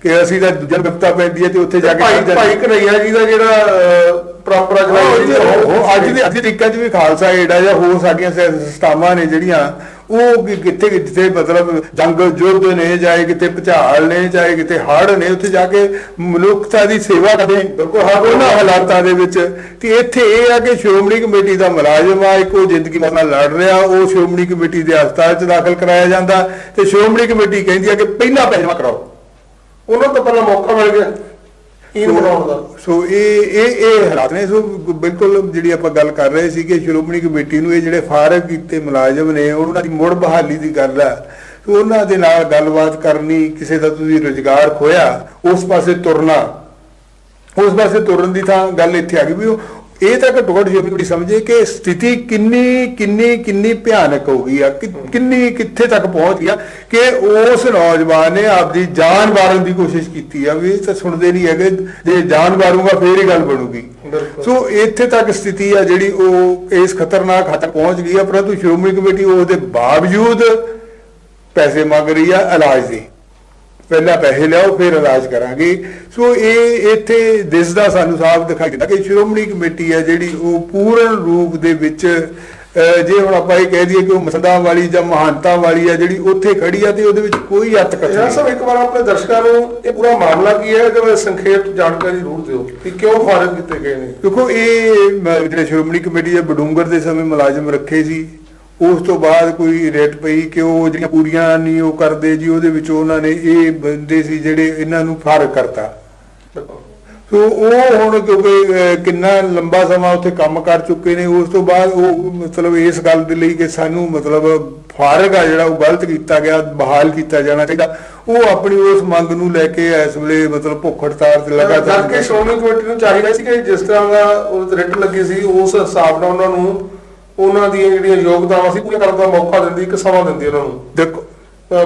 ਕਿ ਅਸੀਂ ਤਾਂ ਦੂਜਾ ਵਿਪਤਾ ਪੈਂਦੀ ਹੈ ਤੇ ਉੱਥੇ ਜਾ ਕੇ ਭਾਈ ਭਾਈ ਕਨਈਆ ਜੀ ਦਾ ਜਿਹੜਾ ਪਰੰਪਰਾ ਚਲਾਈ ਉਹ ਅੱਜ ਦੇ ਅੱਜ ਦੇ ਤਰੀਕਾਂ 'ਚ ਵੀ ਖਾਲਸਾ ਏਡ ਜਾਂ ਹੋਰ ਸਾਡੀਆਂ ਸੰਸਥਾਵਾਂ ਨੇ ਜਿਹੜੀਆਂ ਉਹ ਕਿੱਥੇ ਜਿੱਥੇ ਮਤਲਬ ਜੰਗ ਯੁੱਧ ਨੇ ਚਾਹੇ ਕਿਤੇ ਭੁਚਾਲ ਨੇ ਚਾਹੇ ਕਿਤੇ ਹੜ੍ਹ ਨੇ ਉੱਥੇ ਜਾ ਕੇ ਮਨੁੱਖਤਾ ਦੀ ਸੇਵਾ ਕਰਦੇ ਬਿਲਕੁਲ ਉਹਨਾਂ ਹਾਲਾਤਾਂ ਦੇ ਵਿੱਚ ਤੇ ਇੱਥੇ ਇਹ ਆ ਕਿ ਸ਼੍ਰੋਮਣੀ ਕਮੇਟੀ ਦਾ ਮੁਲਾਜ਼ਮ ਆ ਇੱਕੋ ਜ਼ਿੰਦਗੀ ਨਾਲ ਲੜ ਰਿਹਾ ਉਹ ਸ਼੍ਰੋਮਣੀ ਕਮੇਟੀ ਦੇ ਹਸਪਤਾਲ 'ਚ ਦਾਖਲ ਕਰਾਇਆ ਜਾਂਦਾ ਤੇ ਸ਼੍ਰੋਮਣੀ ਕਮੇਟੀ ਕਹਿੰਦੀ ਆ ਕਿ ਪਹਿਲਾਂ ਪੈਸੇ ਕਰਾਓ। ਉਹਨਾਂ ਤੋਂ ਪਹਿਲਾਂ ਮੌਕਾ ਮਿਲ ਗਿਆ। ਕੀਨ ਬਣਾਉਣ ਦਾ। ਸੋ ਇਹ ਇਹ ਇਹ ਹਾਲਾਤ ਨੇ। ਸੋ ਬਿਲਕੁਲ ਜਿਹੜੀ ਆਪਾਂ ਗੱਲ ਕਰ ਰਹੇ ਸੀ ਕਿ ਸ਼੍ਰੋਮਣੀ ਕਮੇਟੀ ਨੂੰ ਇਹ ਜਿਹੜੇ ਫਾਰਗ ਕੀਤੇ ਮੁਲਾਜ਼ਮ ਨੇ ਉਹਨਾਂ ਦੀ ਮੁੜ ਬਹਾਲੀ ਦੀ ਗੱਲ ਸੋ ਉਹਨਾਂ ਦੇ ਨਾਲ ਗੱਲਬਾਤ ਕਰਨੀ ਕਿਸੇ ਦਾ ਤੁਸੀਂ ਰੁਜ਼ਗਾਰ ਖੋਇਆ ਉਸ ਪਾਸੇ ਤੁਰਨਾ। ਉਸ ਪਾਸੇ ਤੁਰਨ ਦੀ ਤਾਂ ਗੱਲ ਇੱਥੇ ਆ ਗਈ ਵੀ ਇਹ ਤਾਂ ਘੱਟੋ ਘੱਟ ਸ਼੍ਰੋਮਣੀ ਕਮੇਟੀ ਸਮਝੇ ਕਿ ਸਥਿਤੀ ਕਿੰਨੀ ਕਿੰਨੀ ਕਿੰਨੀ ਭਿਆਨਕ ਹੋ ਗਈ ਆ ਕਿ- ਕਿੰਨੀ ਕਿੱਥੇ ਤੱਕ ਪਹੁੰਚ ਗਿਆ ਕਿ ਉਸ ਨੌਜਵਾਨ ਨੇ ਆਪਦੀ ਜਾਨ ਵਾਰਨ ਦੀ ਕੋਸ਼ਿਸ਼ ਕੀਤੀ ਆ ਵੀ ਇਹ ਤਾਂ ਸੁਣਦੇ ਨਹੀਂ ਹੈਗੇ ਜੇ ਜਾਨ ਵਾਰੂਗਾ ਫੇਰ ਹੀ ਗੱਲ ਬਣੂਗੀ। ਸੋ ਇੱਥੇ ਤੱਕ ਸਥਿਤੀ ਆ ਜਿਹੜੀ ਉਹ ਇਸ ਖਤਰਨਾਕ ਹੱਦ ਪਹੁੰਚ ਗਈ ਆ ਪਰੰਤੂ ਸ਼੍ਰੋਮਣੀ ਕਮੇਟੀ ਉਹਦੇ ਬਾਵਜੂਦ ਪੈਸੇ ਮੰਗ ਰਹੀ ਆ ਇਲਾਜ ਦੇ ਪਹਿਲਾਂ ਪੈਸੇ ਲਿਆਓ ਫਿਰ ਇਲਾਜ ਕਰਾਂਗੇ। ਸੋ ਇਹ ਇੱਥੇ ਦਿਸਦਾ ਸਾਨੂੰ ਸਾਫ਼ ਦਿਖਾਈ ਦਿੰਦਾ ਕਿ ਸ਼੍ਰੋਮਣੀ ਕਮੇਟੀ ਹੈ ਜਿਹੜੀ ਉਹ ਪੂਰਨ ਰੂਪ ਦੇ ਵਿੱਚ ਜੇ ਹੁਣ ਆਪਾਂ ਇਹ ਕਹਿ ਦਈਏ ਕਿ ਉਹ ਮਸਦਾ ਵਾਲੀ ਜਾਂ ਮਹਾਨਤਾ ਵਾਲੀ ਹੈ ਜਿਹੜੀ ਉੱਥੇ ਖੜੀ ਆ ਤੇ ਉਹਦੇ ਵਿੱਚ ਕੋਈ ਅੱਤ ਯਾਰ ਕਥਨ ਸਭ ਨਹੀਂ ਇੱਕ ਵਾਰ ਆਪਣੇ ਦਰਸ਼ਕਾਂ ਨੂੰ ਇਹ ਪੂਰਾ ਮਾਮਲਾ ਕੀ ਹੈ ਕਿ ਸੰਖੇਪ ਜਾਣਕਾਰੀ ਜ਼ਰੂਰ ਦਿਓ ਕਿ ਕਿਉਂ ਫਾਰਗ ਕੀਤੇ ਗਏ ਨੇ। ਦੇਖੋ ਇਹ ਜਿਹੜੇ ਸ਼੍ਰੋਮਣੀ ਕਮੇਟੀ ਦੇ ਬਡੂੰਗਰ ਦੇ ਸਮੇਂ ਮੁਲਾਜ਼ਮ ਰੱਖੇ ਸੀ। ਉਸ ਤੋਂ ਬਾਅਦ ਕੋਈ ਰੇਟ ਪਈ ਕਿ ਉਹ ਜਿਹੜੀਆਂ ਪੂਰੀਆਂ ਨਹੀਂ ਉਹ ਕਰਦੇ ਜੀ ਉਹਦੇ ਵਿੱਚ ਉਹਨਾਂ ਨੇ ਇਹ ਬੰਦੇ ਸੀ ਜਿਹੜੇ ਇਹਨਾਂ ਨੂੰ ਫਾਰਗ ਕਰਤਾ। ਸੋ ਉਹ ਹੁਣ ਕਿਉਂਕਿ ਕਿੰਨਾ ਲੰਬਾ ਸਮਾਂ ਉੱਥੇ ਕੰਮ ਕਰ ਚੁੱਕੇ ਨੇ ਉਸ ਤੋਂ ਬਾਅਦ ਉਹ ਮਤਲਬ ਇਸ ਗੱਲ ਦੇ ਲਈ ਕਿ ਸਾਨੂੰ ਮਤਲਬ ਫਾਰਗ ਆ ਜਿਹੜਾ ਉਹ ਗਲਤ ਕੀਤਾ ਗਿਆ ਬਹਾਲ ਕੀਤਾ ਜਾਣਾ ਚਾਹੀਦਾ। ਉਹ ਆਪਣੀ ਉਸ ਮੰਗ ਨੂੰ ਲੈ ਕੇ ਇਸ ਵੇਲੇ ਮਤਲਬ ਭੁੱਖ ਹੜਤਾਲ ਤੇ ਲਗਾਤਾਰ ਕਿ ਸ਼੍ਰੋਮਣੀ ਕਮੇਟੀ ਨੂੰ ਚਾਹੀਦਾ ਸੀ ਕਿ ਜਿਸ ਤਰ੍ਹਾਂ ਦਾ ਉਹ ਰਿਟ ਲੱਗੀ ਸੀ ਉਸ ਹਿਸਾਬ ਨਾਲ ਉਹਨਾਂ ਨੂੰ ਉਹਨਾਂ ਦੀਆਂ ਜਿਹੜੀਆਂ ਯੋਗਤਾਵਾਂ ਸੀ ਪੂਰੀਆਂ ਕਰਨ ਦਾ ਮੌਕਾ ਦਿੰਦੀ ਇੱਕ ਸਮਾਂ ਦਿੰਦੀ ਉਹਨਾਂ ਨੂੰ। ਦੇਖੋ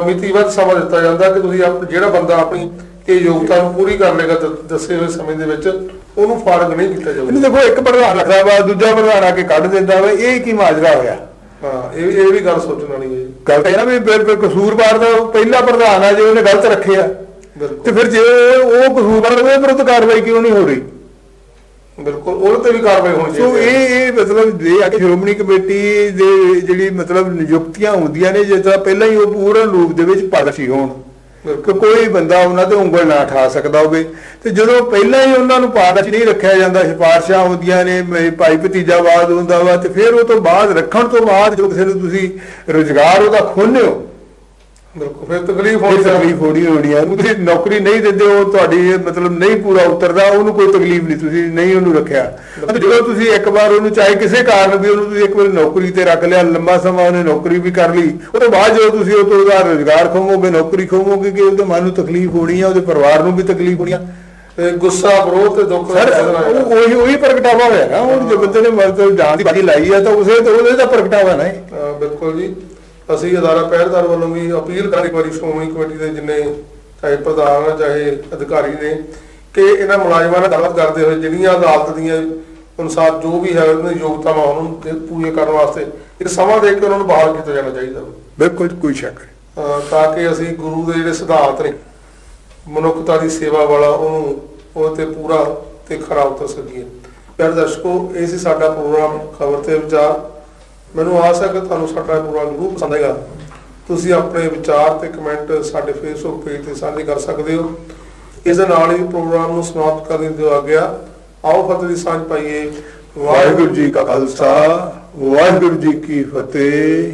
ਮਿਤੀਵੱਧ ਸਮਾਂ ਦਿੱਤਾ ਜਾਂਦਾ ਕਿ ਤੁਸੀਂ ਜਿਹੜਾ ਬੰਦਾ ਆਪਣੀ ਇਹ ਯੋਗਤਾ ਨੂੰ ਪੂਰੀ ਕਰ ਲੇਗਾ ਦ- ਦੱਸੇ ਹੋਏ ਸਮੇਂ ਦੇ ਵਿੱਚ ਉਹਨੂੰ ਫਾਰਗ ਨਹੀਂ ਕੀਤਾ ਜਾਊਗਾ ਦੇਖੋ ਇੱਕ ਪ੍ਰਧਾਨ ਰੱਖਦਾ ਵਾ ਦੂਜਾ ਪ੍ਰਧਾਨ ਆ ਕੇ ਕੱਢ ਦਿੰਦਾ ਵਾ ਇਹ ਕੀ ਮਾਜਰਾ ਹੋਇਆ? ਹਾਂ ਇਹ ਇਹ ਵੀ ਗੱਲ ਸੋਚਣ ਵਾਲੀ ਹੈ ਗੱਲ ਤਾਂ ਇਹ ਨਾ ਵੀ ਕਸੂਰਵਾਰ ਦਾ ਪਹਿਲਾ ਪ੍ਰਧਾਨ ਆ ਜੇ ਉਹਨੇ ਗਲਤ ਰੱਖਿਆ ਤੇ ਫਿਰ ਜੇ ਉਹ ਕਸੂਰਵਾਰ ਉਹਦੇ ਵਿਰੁੱਧ ਕਾਰਵਾਈ ਕਿਉਂ ਨਹੀਂ ਹੋ ਰਹੀ? ਬਿਲਕੁਲ ਉਹਦੇ ਤੇ ਵੀ ਕਾਰਵਾਈ ਹੋਣੀ ਸੋ ਚਾਹੀਦੀ ਹੈ। ਇਹ ਇਹ ਮਤਲਬ ਜੇ ਆ ਕੇ ਸ਼੍ਰੋਮਣੀ ਕਮੇਟੀ ਦੇ ਜਿਹੜੀ ਮਤਲਬ ਨਿਯੁਕਤੀਆਂ ਹੁੰਦੀਆਂ ਨੇ ਜਿਸ ਤਰ੍ਹਾਂ ਪਹਿਲਾਂ ਹੀ ਉਹ ਪੂਰਨ ਰੂਪ ਦੇ ਵਿੱਚ ਪਾਰਟੀ ਹੋਣ। ਕਿ ਕੋਈ ਬੰਦਾ ਉਹਨਾਂ ਤੇ ਉਂਗਲ ਨਾ ਠਾ ਸਕਦਾ ਹੋਵੇ। ਤੇ ਜਦੋਂ ਪਹਿਲਾਂ ਹੀ ਉਹਨਾਂ ਨੂੰ ਪਾਰਟੀ ਨਹੀਂ ਰੱਖਿਆ ਜਾਂਦਾ ਸਿਫਾਰਸ਼ਾਂ ਹੁੰਦੀਆਂ ਨੇ ਭਾਈ ਭਤੀਜਾਵਾਦ ਹੁੰਦਾ ਵਾ ਤੇ ਫਿਰ ਉਹ ਤੋਂ ਬਾਅਦ ਰੱਖਣ ਤੋਂ ਬਾਅਦ ਜੋ ਕਿਸੇ ਨੂੰ ਤੁਸੀਂ ਰੁਜ਼ਗਾਰ ਉਹਦਾ ਹੋ ਬਿਲਕੁਲ ਫਿਰ ਤਕਲੀਫ ਹੋਣੀ ਤਕਲੀਫ ਹੋਣੀ ਹੋਣੀ ਆ। ਤੁਸੀਂ ਨੌਕਰੀ ਨਹੀਂ ਦਿੰਦੇ ਉਹ ਤੁਹਾਡੀ ਮਤਲਬ ਨਹੀਂ ਪੂਰਾ ਉਤਰਦਾ ਉਹਨੂੰ ਕੋਈ ਤਕਲੀਫ ਨਹੀਂ ਤੁਸੀਂ ਨਹੀਂ ਉਹਨੂੰ ਰੱਖਿਆ। ਜਦੋਂ ਤੁਸੀਂ ਇੱਕ ਵਾਰ ਉਹਨੂੰ ਚਾਹੇ ਕਿਸੇ ਕਾਰਨ ਵੀ ਉਹਨੂੰ ਤੁਸੀਂ ਇੱਕ ਵਾਰ ਨੌਕਰੀ ਤੇ ਰੱਖ ਲਿਆ ਲੰਮਾ ਸਮਾਂ ਉਹਨੇ ਨੌਕਰੀ ਵੀ ਕਰ ਲਈ ਉਹ ਤੋਂ ਬਾਅਦ ਜਦੋਂ ਤੁਸੀਂ ਉਹ ਤੋਂ ਉਹਦਾ ਰੁਜ਼ਗਾਰ ਖੋਵੋਗੇ ਨੌਕਰੀ ਖੋਵੋਗੇ ਕਿ ਉਹਦੇ ਮਨ ਨੂੰ ਤਕਲੀਫ ਹੋਣੀ ਆ ਉਹਦੇ ਪਰਿਵਾਰ ਨੂੰ ਵੀ ਤਕਲੀਫ ਹੋਣੀ ਆ ਗੁੱਸਾ ਵਿਰੋਧ ਤੇ ਦੁੱਖ ਸਰ। ਉਹ- ਉਹੀ ਉਹੀ ਪ੍ਰਗਟਾਵਾ ਹੋਇਆ ਨਾ ਉਹ ਜੇ ਬੰਦੇ ਨੇ ਮਤਲਬ ਜਾਨ ਦੀ ਬਾਜੀ ਲਾਈ ਆ ਤਾਂ ਉਸੇ ਉਹਦੇ ਦਾ ਪ੍ਰਗਟਾਵਾ ਨਾ ਬਿਲਕੁਲ ਜੀ। ਅਸੀਂ ਅਦਾਰਾ ਪਹਿਰੇਦਾਰ ਵੱਲੋਂ ਵੀ ਅਪੀਲ ਕਰੀ ਵਾਰੀ ਸ਼੍ਰੋਮਣੀ ਕਮੇਟੀ ਦੇ ਜਿੰਨੇ ਚਾਹੇ ਪ੍ਰਧਾਨ ਚਾਹੇ ਅਧਿਕਾਰੀ ਨੇ ਕਿ ਇਹਨਾਂ ਮੁਲਾਜ਼ਮਾਂ ਨਾਲ ਗੱਲਬਾਤ ਕਰਦੇ ਹੋਏ ਜਿਹੜੀਆਂ ਅਦਾਲਤ ਦੀਆਂ ਅਨੁਸਾਰ ਜੋ ਵੀ ਹੈ ਉਹਨਾਂ ਦੀ ਯੋਗਤਾਵਾਂ ਉਹਨੂੰ ਦੇ- ਪੂਰੀਆਂ ਕਰਨ ਵਾਸਤੇ ਇੱਕ ਸਮਾਂ ਦੇ ਕੇ ਉਹਨਾਂ ਨੂੰ ਬਹਾਲ ਕੀਤਾ ਜਾਣਾ ਚਾਹੀਦਾ ਬਿਲਕੁਲ ਕੋਈ ਸ਼ੱਕ ਨਹੀਂ। ਤਾਂ ਕਿ ਅਸੀਂ ਗੁਰੂ ਦੇ ਜਿਹੜੇ ਸਿਧਾਂਤ ਨੇ ਮਨੁੱਖਤਾ ਦੀ ਸੇਵਾ ਵਾਲਾ ਉਹਨੂੰ ਉਹ ਤੇ ਪੂਰਾ ਤੇ ਖਰਾ ਉਤਰ ਸਕੀਏ। ਪਿਆਰੇ ਦਰਸ਼ਕੋ ਇਹ ਸੀ ਸਾਡਾ ਪ੍ਰੋਗਰਾਮ ਖਬਰ ਤੇ ਵਿਚਾਰ। ਮੈਨੂੰ ਆਸ ਹੈ ਕਿ ਤੁਹਾਨੂੰ ਸਾਡਾ ਇਹ ਪ੍ਰੋਗਰਾਮ ਜ਼ਰੂਰ ਪਸੰਦ ਆਏਗਾ। ਤੁਸੀਂ ਆਪਣੇ ਵਿਚਾਰ ਤੇ ਕਮੈਂਟ ਸਾਡੇ ਫੇਸਬੁੱਕ ਪੇਜ ਤੇ ਸਾਂਝੇ ਕਰ ਸਕਦੇ ਹੋ। ਇਸ ਦੇ ਨਾਲ ਹੀ ਪ੍ਰੋਗਰਾਮ ਨੂੰ ਸਮਾਪਤ ਕਰਨ ਦੀ ਆਗਿਆ ਆਓ ਫਤਿਹ ਦੀ ਸਾਂਝ ਪਾਈਏ। ਵਾਹਿਗੁਰੂ ਜੀ ਕਾ ਖਾਲਸਾ, ਵਾਹਿਗੁਰੂ ਜੀ ਕੀ ਫਤਿਹ।